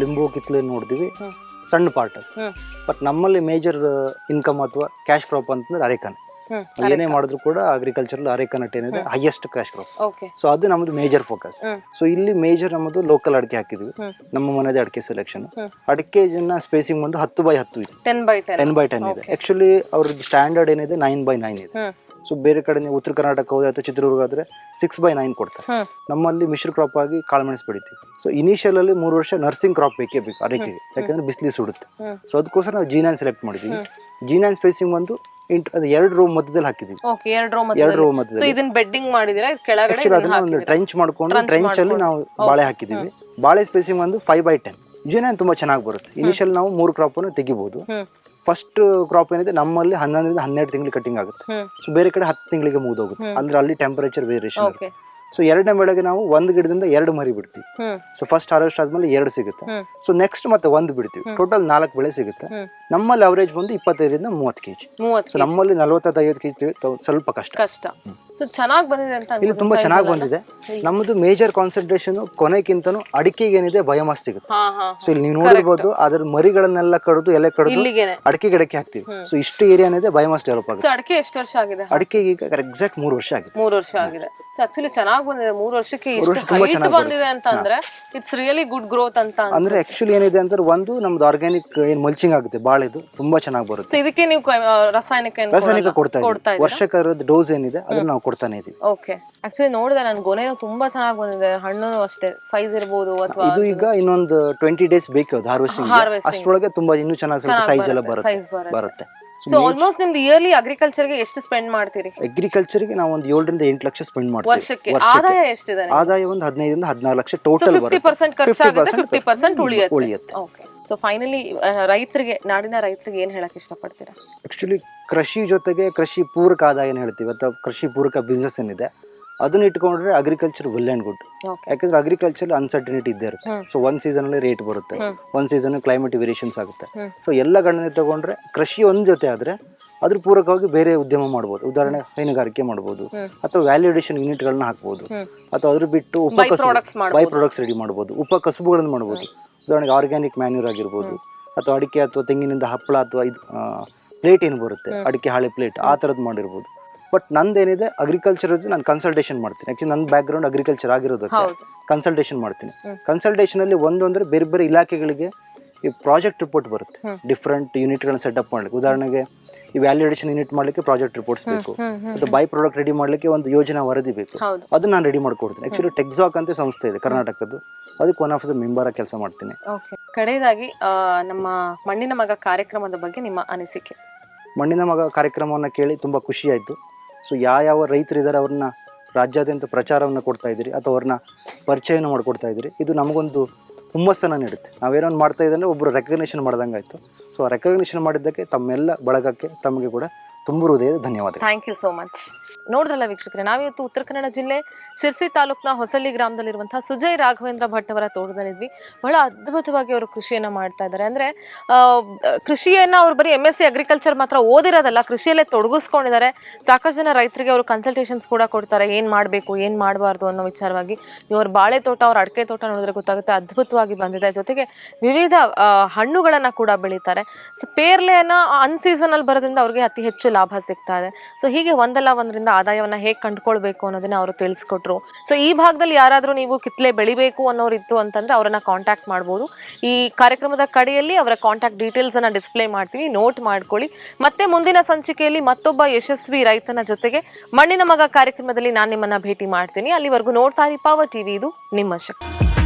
ಲಿಂಬು ಕಿತ್ಲೆ ನೋಡ್ತೀವಿ. ಸಣ್ಣ ಪಾರ್ಟ್ ಬಟ್ ನಮ್ಮಲ್ಲಿ ಮೇಜರ್ ಇನ್ಕಮ್ ಅಥವಾ ಕ್ಯಾಶ್ ಕ್ರಾಪ್ ಅಂತಂದ್ರೆ ಅರೇಕನ್. ಏನೇ ಮಾಡಿದ್ರು ಕೂಡ ಅಗ್ರಿಕಲ್ಚರ್ ಅರೇಕನಟ್ ಏನಿದೆ ಹೈಯೆಸ್ಟ್ ಕ್ಯಾಶ್ ಕ್ರಾಪ್ ಸೊ ಅದು ನಮ್ಮದು ಮೇಜರ್ ಫೋಕಸ್. ಸೊ ಇಲ್ಲಿ ಮೇಜರ್ ನಮ್ಮದು ಲೋಕಲ್ ಅಡಿಕೆ ಹಾಕಿದ್ವಿ. ನಮ್ಮ ಮನೆದೇ ಅಡಿಕೆ ಸೆಲೆಕ್ಷನ್ ಅಡಿಕೆ ಜನ ಸ್ಪೇಸಿಂಗ್ ಬಂದು ಹತ್ತು ಬೈ ಹತ್ತು ಇದೆ. ಟೆನ್ ಬೈ ಟೆನ್ ಇದೆ. ಆಕ್ಚುಲಿ ಅವ್ರದ್ದು ಸ್ಟ್ಯಾಂಡರ್ಡ್ ಏನಿದೆ? ನೈನ್ ಬೈ ನೈನ್ ಇದೆ. ಸೊ ಬೇರೆ ಕಡೆ ನೀವು ಉತ್ತರ ಕರ್ನಾಟಕ ಹೋದ್ರೆ ಅಥವಾ ಚಿತ್ರದುರ್ಗ ಆದ್ರೆ ಸಿಕ್ಸ್ ಬೈ ನೈನ್ ಕೊಡ್ತಾರೆ. ನಮ್ಮಲ್ಲಿ ಮಿಶ್ರ ಕ್ರಾಪ್ ಆಗಿ ಕಾಳುಮೆಣಸು ಬೆಳಿತೀವಿ. ಸೊ ಇನಿಷಿಯಲ್ ಅಲ್ಲಿ ಮೂರು ವರ್ಷ ನರ್ಸಿಂಗ್ ಕ್ರಾಪ್ ಬೇಕೇ ಬೇಕು ಅಡಿಕೆಗೆ ಯಾಕಂದ್ರೆ ಬಿಸಿಲಿ ಸುಡುತ್ತೆ. ಸೊ ಅದಕ್ಕೋಸ್ಕರ ನಾವು ಜೀನಾನ್ ಸೆಲೆಕ್ಟ್ ಮಾಡಿದ್ವಿ. ಜೀನಾನ್ ಸ್ಪೇಸಿಂಗ್ ಒಂದು ಇಂಟ್ ಅದು ಎರಡು ರೋ ಮಧ್ಯದಲ್ಲಿ ಹಾಕಿದೀವಿ. ಎರಡು ರೋ ಎರಡು ರೋ ಮಧ್ಯದಲ್ಲಿ. ಇದನ್ನ ಬೆಡ್ಡಿಂಗ್ ಮಾಡಿದಿರಾ? ಇದ್ ಕೆಳಗಡೆ ಅದನ್ನ ಒಂದು ಟ್ರೆಂಚ್ ಮಾಡ್ಕೊಂಡು ಟ್ರೆಂಚ್ ಅಲ್ಲಿ ನಾವು ಬಾಳೆ ಹಾಕಿದೀವಿ. ಬಾಳೆ ಸ್ಪೇಸಿಂಗ್ ಒಂದು ಫೈವ್ ಬೈ ಟೆನ್ ಜೀನಾನ್ ತುಂಬಾ ಚೆನ್ನಾಗಿ ಬರುತ್ತೆ. ಇನಿಷಿಯಲ್ ನಾವು ಮೂರು ಕ್ರಾಪ್ ಅನ್ನು ತೆಗಿಬಹುದು ಫಸ್ಟ್ ಕ್ರಾಪ್ ಏನಿದೆ ನಮ್ಮಲ್ಲಿ ಹನ್ನೊಂದರಿಂದ ಹನ್ನೆರಡು ತಿಂಗಳು ಕಟಿಂಗ್ ಆಗುತ್ತೆ. ಸೊ ಬೇರೆ ಕಡೆ ಹತ್ತು ತಿಂಗಳಿಗೆ ಮುಗಿದೋಗುತ್ತೆ. ಅಂದ್ರೆ ಅಲ್ಲಿ ಟೆಂಪರೇಚರ್ ವೇರಿಯೇಷನ್ ಸೊ ಎರಡನೇ ಬೆಳೆಗೆ ನಾವು ಒಂದು ಗಿಡದಿಂದ ಎರಡು ಮರಿ ಬಿಡ್ತೀವಿ. ಸೊ ಫಸ್ಟ್ ಹಾರ್ವೆಸ್ಟ್ ಆದ್ಮೇಲೆ ಎರಡು ಸಿಗುತ್ತೆ. ಸೊ ನೆಕ್ಸ್ಟ್ ಮತ್ತೆ ಒಂದು ಬಿಡ್ತೀವಿ. ಟೋಟಲ್ ನಾಲ್ಕು ಬೆಳೆ ಸಿಗುತ್ತೆ. ನಮ್ಮಲ್ಲಿ ಅವರೇಜ್ ಬಂದು ಇಪ್ಪತ್ತೈದರಿಂದ ಮೂವತ್ತು ಕೆಜಿ ಮೂವತ್ತು ಸೊ ನಮ್ಮಲ್ಲಿ ನಲವತ್ತೈದು ಕೆಜಿ ಸ್ವಲ್ಪ ಕಷ್ಟ. ಕಷ್ಟ. ಸೊ ಚೆನ್ನಾಗ್ ಬಂದಿದೆ ಅಂತ ಇಲ್ಲಿ ತುಂಬಾ ಚೆನ್ನಾಗಿ ಬಂದಿದೆ. ನಮ್ಮದು ಮೇಜರ್ ಕಾನ್ಸಂಟ್ರೇಷನ್ ಕೊನೆಗಿಂತನು ಅಡಿಕೆಗೆ ಏನಿದೆ ಬಯೋಮಾಸ್ ಸಿಗುತ್ತೆ. ಸೊ ಇಲ್ಲಿ ನೀವು ನೋಡಿರ್ಬೋದು ಅದ್ರ ಮರಿಗಳನ್ನೆಲ್ಲ ಕಡಿದು ಎಲೆ ಕಡಿದು ಅಡಿಕೆ ಗಿಡಕ್ಕೆ ಹಾಕ್ತಿವಿ. ಸೊ ಇಷ್ಟು ಏರಿಯಾ ಇದೆ ಬಯೋಮಾಸ್ ಡೆವಲಪ್ ಆಗುತ್ತೆ. ಅಡಿಕೆ ಎಷ್ಟು ವರ್ಷ ಆಗಿದೆ? ಅಡಿಕೆಗೆ ಈಗ ಎಕ್ಸಾಕ್ಟ್ ಮೂರು ವರ್ಷ ಆಗಿದೆ. ಮೂರು ವರ್ಷ ಆಗಿದೆ. ಸೊ ಆಕ್ಚುಲಿ ಚೆನ್ನಾಗಿ ಬಂದಿದೆ. ಮೂರು ವರ್ಷಕ್ಕೆ ಹೈಟ್ ಬಂದಿದೆ ಅಂತ ಅಂದ್ರೆ ಇಟ್ಸ್ ರಿಯಲಿ ಗುಡ್ ಗ್ರೋತ್ ಅಂತ ಅಂದ್ರೆ ಆಕ್ಚುಲಿ ಏನಿದೆ ಅಂದ್ರೆ ಒಂದು ನಮ್ದು ಆರ್ಗ್ಯಾನಿಕ್ ಏನ್ ಮಲ್ಚಿಂಗ್ ಆಗುತ್ತೆ ಬಾಳೆದು ತುಂಬಾ ಚೆನ್ನಾಗಿ ಬರುತ್ತೆ. ಸೊ ಇದಕ್ಕೆ ನೀವು ಕ- ಆ, ರಾಸಾಯನಿಕ ಏನ್ ರಾಸಾಯನಿಕ ಕೊಡ್ತಾ ಕೊಡ್ತಾ ಇದ್ದೀವಿ ವರ್ಷಕ್ಕೆ ಡೋಸ್ ಏನಿದೆ ಅದನ್ನ ನಾವು ಕೊಡ್ತಾನೆ ಇದೀವಿ. ಓಕೆ ಆಕ್ಚುಲಿ ನೋಡಿದೆ ನನ್ ಗೊನೆನೂ ತುಂಬಾ ಚೆನ್ನಾಗಿ ಬಂದಿದೆ. ಹಣ್ಣು ಅಷ್ಟೇ ಸೈಜ್ ಇರ್ಬೋದು ಅಥವಾ ಇದು ಈಗ ಇನ್ನೊಂದು ಟ್ವೆಂಟಿ ಡೇಸ್ ಬೇಕು ಅದು ಹಾರ್ವೆಸ್ಟಿಂಗ್ Harvesting. ಅಷ್ಟರೊಳಗೆ ತುಂಬಾ ಇನ್ನೂ ಚೆನ್ನಾಗಿ ಸ್ವಲ್ಪ ಸೈಜ್ ಎಲ್ಲ ಬರುತ್ತೆ ಬರುತ್ತೆ. ಬರುತ್ತೆ. ಸೊ ಆಲ್ಮೋಸ್ಟ್ ನಿಮ್ದು ಇಯರ್ಲಿ ಅಗ್ರಿಕಲ್ಚರ್ಗೆ ಎಷ್ಟು ಸ್ಪೆಂಡ್ ಮಾಡ್ತೀರಿ? ಅಗ್ರಿಕಲ್ಚರ್ಗೆ ನಾವು ಒಂದು ಏಳರಿಂದ ಎಂಟು ಲಕ್ಷ ಸ್ಪೆಂಡ್ ಮಾಡ್ತೀವಿ. ವರ್ಷಕ್ಕೆ. ಆದಾಯ ಎಷ್ಟಿದೆ ಆದಾಯ ಒಂದು ಹದಿನೈದರಿಂದ ಹದಿನಾರು ಲಕ್ಷ ಟೋಟಲ್ ಫಿಫ್ಟಿ ಪರ್ಸೆಂಟ್ ಖರ್ಚಾಗುತ್ತೆ 50% ಫಿಫ್ಟಿ ಪರ್ಸೆಂಟ್ ಉಳಿಯುತ್ತೆ. ಉಳಿಯುತ್ತೆ. ಓಕೆ ಸೊ ಫೈನಲಿ ರೈತರಿಗೆ ನಾಡಿನ ರೈತರಿಗೆ ಏನು ಹೇಳಕ್ಕೆ ಇಷ್ಟಪಡ್ತೀರಾ? ಆಕ್ಚುಲಿ ಕೃಷಿ ಜೊತೆಗೆ ಕೃಷಿ ಪೂರಕ ಆದಾಯ ಏನು ಹೇಳ್ತೀವಿ? ಅಥವಾ ಕೃಷಿ ಪೂರಕ ಬಿಸ್ನೆಸ್ ಏನಿದೆ ಅದನ್ನ ಇಟ್ಕೊಂಡ್ರೆ ಅಗ್ರಿಕಲ್ಚರ್ ವೆಲ್ ಅಂಡ್ ಗುಡ್ ಯಾಕಂದ್ರೆ ಅಗ್ರಿಕಲ್ಚರ್ ಅನ್ಸರ್ಟಿನಿಟಿ ಇದ್ದೇ ಇರುತ್ತೆ. ಸೊ ಒಂದ್ ಸೀಸನ್ ಅಲ್ಲಿ ರೇಟ್ ಬರುತ್ತೆ. ಒಂದ್ ಸೀಸನ್ ಕ್ಲೈಮೇಟ್ ವೇರಿಯೇಷನ್ಸ್ ಆಗುತ್ತೆ. ಸೊ ಎಲ್ಲ ಗಣನೆ ತಗೊಂಡ್ರೆ ಕೃಷಿ ಒಂದ್ ಜೊತೆ ಆದ್ರೆ ಅದ್ರ ಪೂರಕವಾಗಿ ಬೇರೆ ಉದ್ಯಮ ಮಾಡ್ಬೋದು. ಉದಾಹರಣೆ ಹೈನುಗಾರಿಕೆ ಮಾಡ್ಬೋದು. ಅಥವಾ ವ್ಯಾಲ್ಯೂಡೇಷನ್ ಯೂನಿಟ್ಗಳನ್ನ ಹಾಕ್ಬೋದು. ಅಥವಾ ಅದ್ರ ಬಿಟ್ಟು ಉಪ ಕಸುಬು ಬೈ ಪ್ರಾಡಕ್ಟ್ಸ್ ರೆಡಿ ಮಾಡ್ಬೋದು. ಉಪ ಕಸುಬುಗಳನ್ನ ಮಾಡ್ಬೋದು. ಉದಾಹರಣೆಗೆ ಆರ್ಗ್ಯಾನಿಕ್ ಮ್ಯಾನ್ಯೂರ್ ಆಗಿರ್ಬೋದು ಅಥವಾ ಅಡಿಕೆ ಅಥವಾ ತೆಂಗಿನಿಂದ ಹಪ್ಪಳ ಅಥವಾ ಇದು ಪ್ಲೇಟ್ ಏನು ಬರುತ್ತೆ? ಅಡಿಕೆ ಹಾಳೆ ಪ್ಲೇಟ್ ಆ ಥರದ್ದು ಮಾಡಿರ್ಬೋದು. ಬಟ್ ನಂದೇನಿದೆ ಅಗ್ರಿಕಲ್ಚರ್ ನಾನು ಕನ್ಸಲ್ಟೇಷನ್ ಮಾಡ್ತೀನಿ. ಆ್ಯಕ್ಚುಲಿ ನನ್ನ ಬ್ಯಾಕ್ ಗ್ರೌಂಡ್ ಅಗ್ರಿಕಲ್ಚರ್ ಆಗಿರೋದಕ್ಕೆ ಕನ್ಸಲ್ಟೇಷನ್ ಮಾಡ್ತೀನಿ. ಕನ್ಸಲ್ಟೇಷನ್ ಅಲ್ಲಿ ಒಂದು ಅಂದರೆ ಬೇರೆ ಬೇರೆ ಇಲಾಖೆಗಳಿಗೆ ಈ ಪ್ರಾಜೆಕ್ಟ್ ರಿಪೋರ್ಟ್ ಬರುತ್ತೆ. ಡಿಫ್ರೆಂಟ್ ಯೂನಿಟ್ಗಳನ್ನ ಸೆಟಪ್ ಮಾಡ್ಲಿಕ್ಕೆ. ಉದಾಹರಣೆಗೆ ಈ ವ್ಯಾಲ್ಯೂಡೇಷನ್ ಯೂನಿಟ್ ಮಾಡ್ಲಿಕ್ಕೆ ಪ್ರಾಜೆಕ್ಟ್ ರಿಪೋರ್ಟ್ಸ್ ಬೇಕು. ಅಥವಾ ಬೈ ಪ್ರಾಡಕ್ಟ್ ರೆಡಿ ಮಾಡ್ಲಿಕ್ಕೆ ಒಂದು ಯೋಜನಾ ವರದಿ ಬೇಕು. ಅದು ಅದನ್ನ ನಾನು ರೆಡಿ ಮಾಡ್ಕೊಡ್ತೀನಿ. ಆ್ಯಕ್ಚುಲಿ ಟೆಕ್ಸಾಕ್ ಅಂತ ಸಂಸ್ಥೆ ಇದೆ ಕರ್ನಾಟಕದ್ದು. ಅದಕ್ಕೆ ಒನ್ ಆಫ್ ದ ಮೆಂಬರ್ ಆಗಿ ಕೆಲಸ ಮಾಡ್ತೀನಿ. ಓಕೆ ಕಡೆಯದಾಗಿ ಆ, ನಮ್ಮ ಮಣ್ಣಿನ ಮಗ ಕಾರ್ಯಕ್ರಮದ ಬಗ್ಗೆ ನಿಮ್ಮ ಅನಿಸಿಕೆ. ಮಣ್ಣಿನ ಮಗ ಕಾರ್ಯಕ್ರಮವನ್ನು ಕೇಳಿ ತುಂಬ ಖುಷಿಯಾಯಿತು ಆಯಿತು. ಸೊ ಯಾವ ರೈತರಿದ್ದಾರೆ ಅವ್ರನ್ನ ರಾಜ್ಯಾದ್ಯಂತ ಪ್ರಚಾರವನ್ನು ಕೊಡ್ತಾ ಇದ್ದೀರಿ ಅಥವಾ ಅವ್ರನ್ನ ಪರಿಚಯನ ಮಾಡಿಕೊಡ್ತಾ ಇದ್ದೀರಿ ಇದು ನಮಗೊಂದು ಹುಮ್ಮಸ್ಸನ್ನು ನೀಡುತ್ತೆ. ನಾವೇನೋ ಒಂದು ಮಾಡ್ತಾ ಇದ್ದರೆ ಒಬ್ಬರು ರೆಕಗ್ನೇಷನ್ ಮಾಡ್ದಂಗೆ ಆಯಿತು ಸೊ ಆ ರೆಕಗ್ನಿಷನ್ ಮಾಡಿದ್ದಕ್ಕೆ ತಮ್ಮೆಲ್ಲ ಬಳಗಕ್ಕೆ ತಮಗೆ ಕೂಡ ತುಂಬ ಹೃದಯದ ಧನ್ಯವಾದಗಳು. ಥ್ಯಾಂಕ್ ಯು ಸೋ ಮಚ್ ನೋಡಿದ್ರಲ್ಲ ವೀಕ್ಷಕರೇ, ನಾವಿವತ್ತು ಉತ್ತರ ಕನ್ನಡ ಜಿಲ್ಲೆ ಶಿರ್ಸಿ ತಾಲೂಕ್ನ ಹೊಸಳ್ಳಿ ಗ್ರಾಮದಲ್ಲಿರುವಂತಹ ಸುಜಯ್ ರಾಘವೇಂದ್ರ ಭಟ್ ಅವರ ತೋಟದಲ್ಲಿದ್ವಿ. ಬಹಳ ಅದ್ಭುತವಾಗಿ ಅವರು ಕೃಷಿಯನ್ನ ಮಾಡ್ತಾ ಇದ್ದಾರೆ. ಅಂದ್ರೆ ಕೃಷಿಯನ್ನು ಅವ್ರು ಬರೀ ಎಂ ಎಸ್ ಅಗ್ರಿಕಲ್ಚರ್ ಮಾತ್ರ ಓದಿರೋದಲ್ಲ, ಕೃಷಿಯಲ್ಲೇ ತೊಡಗಿಸ್ಕೊಂಡಿದ್ದಾರೆ. ಸಾಕಷ್ಟು ಜನ ರೈತರಿಗೆ ಅವರು ಕನ್ಸಲ್ಟೇಷನ್ಸ್ ಕೂಡ ಕೊಡ್ತಾರೆ. ಏನ್ ಮಾಡಬೇಕು, ಏನ್ ಮಾಡಬಾರ್ದು ಅನ್ನೋ ವಿಚಾರವಾಗಿ. ಇವ್ರ ಬಾಳೆ ತೋಟ, ಅವ್ರ ಅಡಿಕೆ ತೋಟ ನೋಡಿದ್ರೆ ಗೊತ್ತಾಗುತ್ತೆ, ಅದ್ಭುತವಾಗಿ ಬಂದಿದೆ. ಜೊತೆಗೆ ವಿವಿಧ ಹಣ್ಣುಗಳನ್ನು ಕೂಡ ಬೆಳೀತಾರೆ. ಸೊ ಪೇರ್ಲೆಯನ್ನ ಅನ್ಸೀಸನಲ್ ಬರೋದ್ರಿಂದ ಅವ್ರಿಗೆ ಅತಿ ಹೆಚ್ಚು ಲಾಭ ಸಿಗ್ತಾ ಇದೆ. ಸೊ ಹೀಗೆ ಒಂದಲ್ಲ ಒಂದರಿಂದ ಆದಾಯವನ್ನ ಹೇಗೆ ಕಂಡುಕೊಳ್ಬೇಕು ಅನ್ನೋದನ್ನ ಅವರು ತಿಳಿಸ್ಕೊಟ್ರು. ಸೊ ಈ ಭಾಗದಲ್ಲಿ ಯಾರಾದರೂ ನೀವು ಕಿತ್ಲೆ ಬೆಳಿಬೇಕು ಅನ್ನೋರು ಇತ್ತು ಅಂತಂದ್ರೆ ಅವರನ್ನ ಕಾಂಟ್ಯಾಕ್ಟ್ ಮಾಡ್ಬೋದು. ಈ ಕಾರ್ಯಕ್ರಮದ ಕಡೆಯಲ್ಲಿ ಅವರ ಕಾಂಟ್ಯಾಕ್ಟ್ ಡೀಟೇಲ್ಸ್ ಅನ್ನ ಡಿಸ್ಪ್ಲೇ ಮಾಡ್ತೀವಿ. ನೋಟ್ ಮಾಡ್ಕೊಳ್ಳಿ. ಮತ್ತೆ ಮುಂದಿನ ಸಂಚಿಕೆಯಲ್ಲಿ ಮತ್ತೊಬ್ಬ ಯಶಸ್ವಿ ರೈತನ ಜೊತೆಗೆ ಮಣ್ಣಿನ ಮಗ ಕಾರ್ಯಕ್ರಮದಲ್ಲಿ ನಾನು ನಿಮ್ಮನ್ನ ಭೇಟಿ ಮಾಡ್ತೀನಿ. ಅಲ್ಲಿವರೆಗೂ ನೋಡ್ತಾ ಇರಿ ಪವರ್ ಟಿವಿ ಇದು ನಿಮ್ಮ ಶಕ್ತಿ.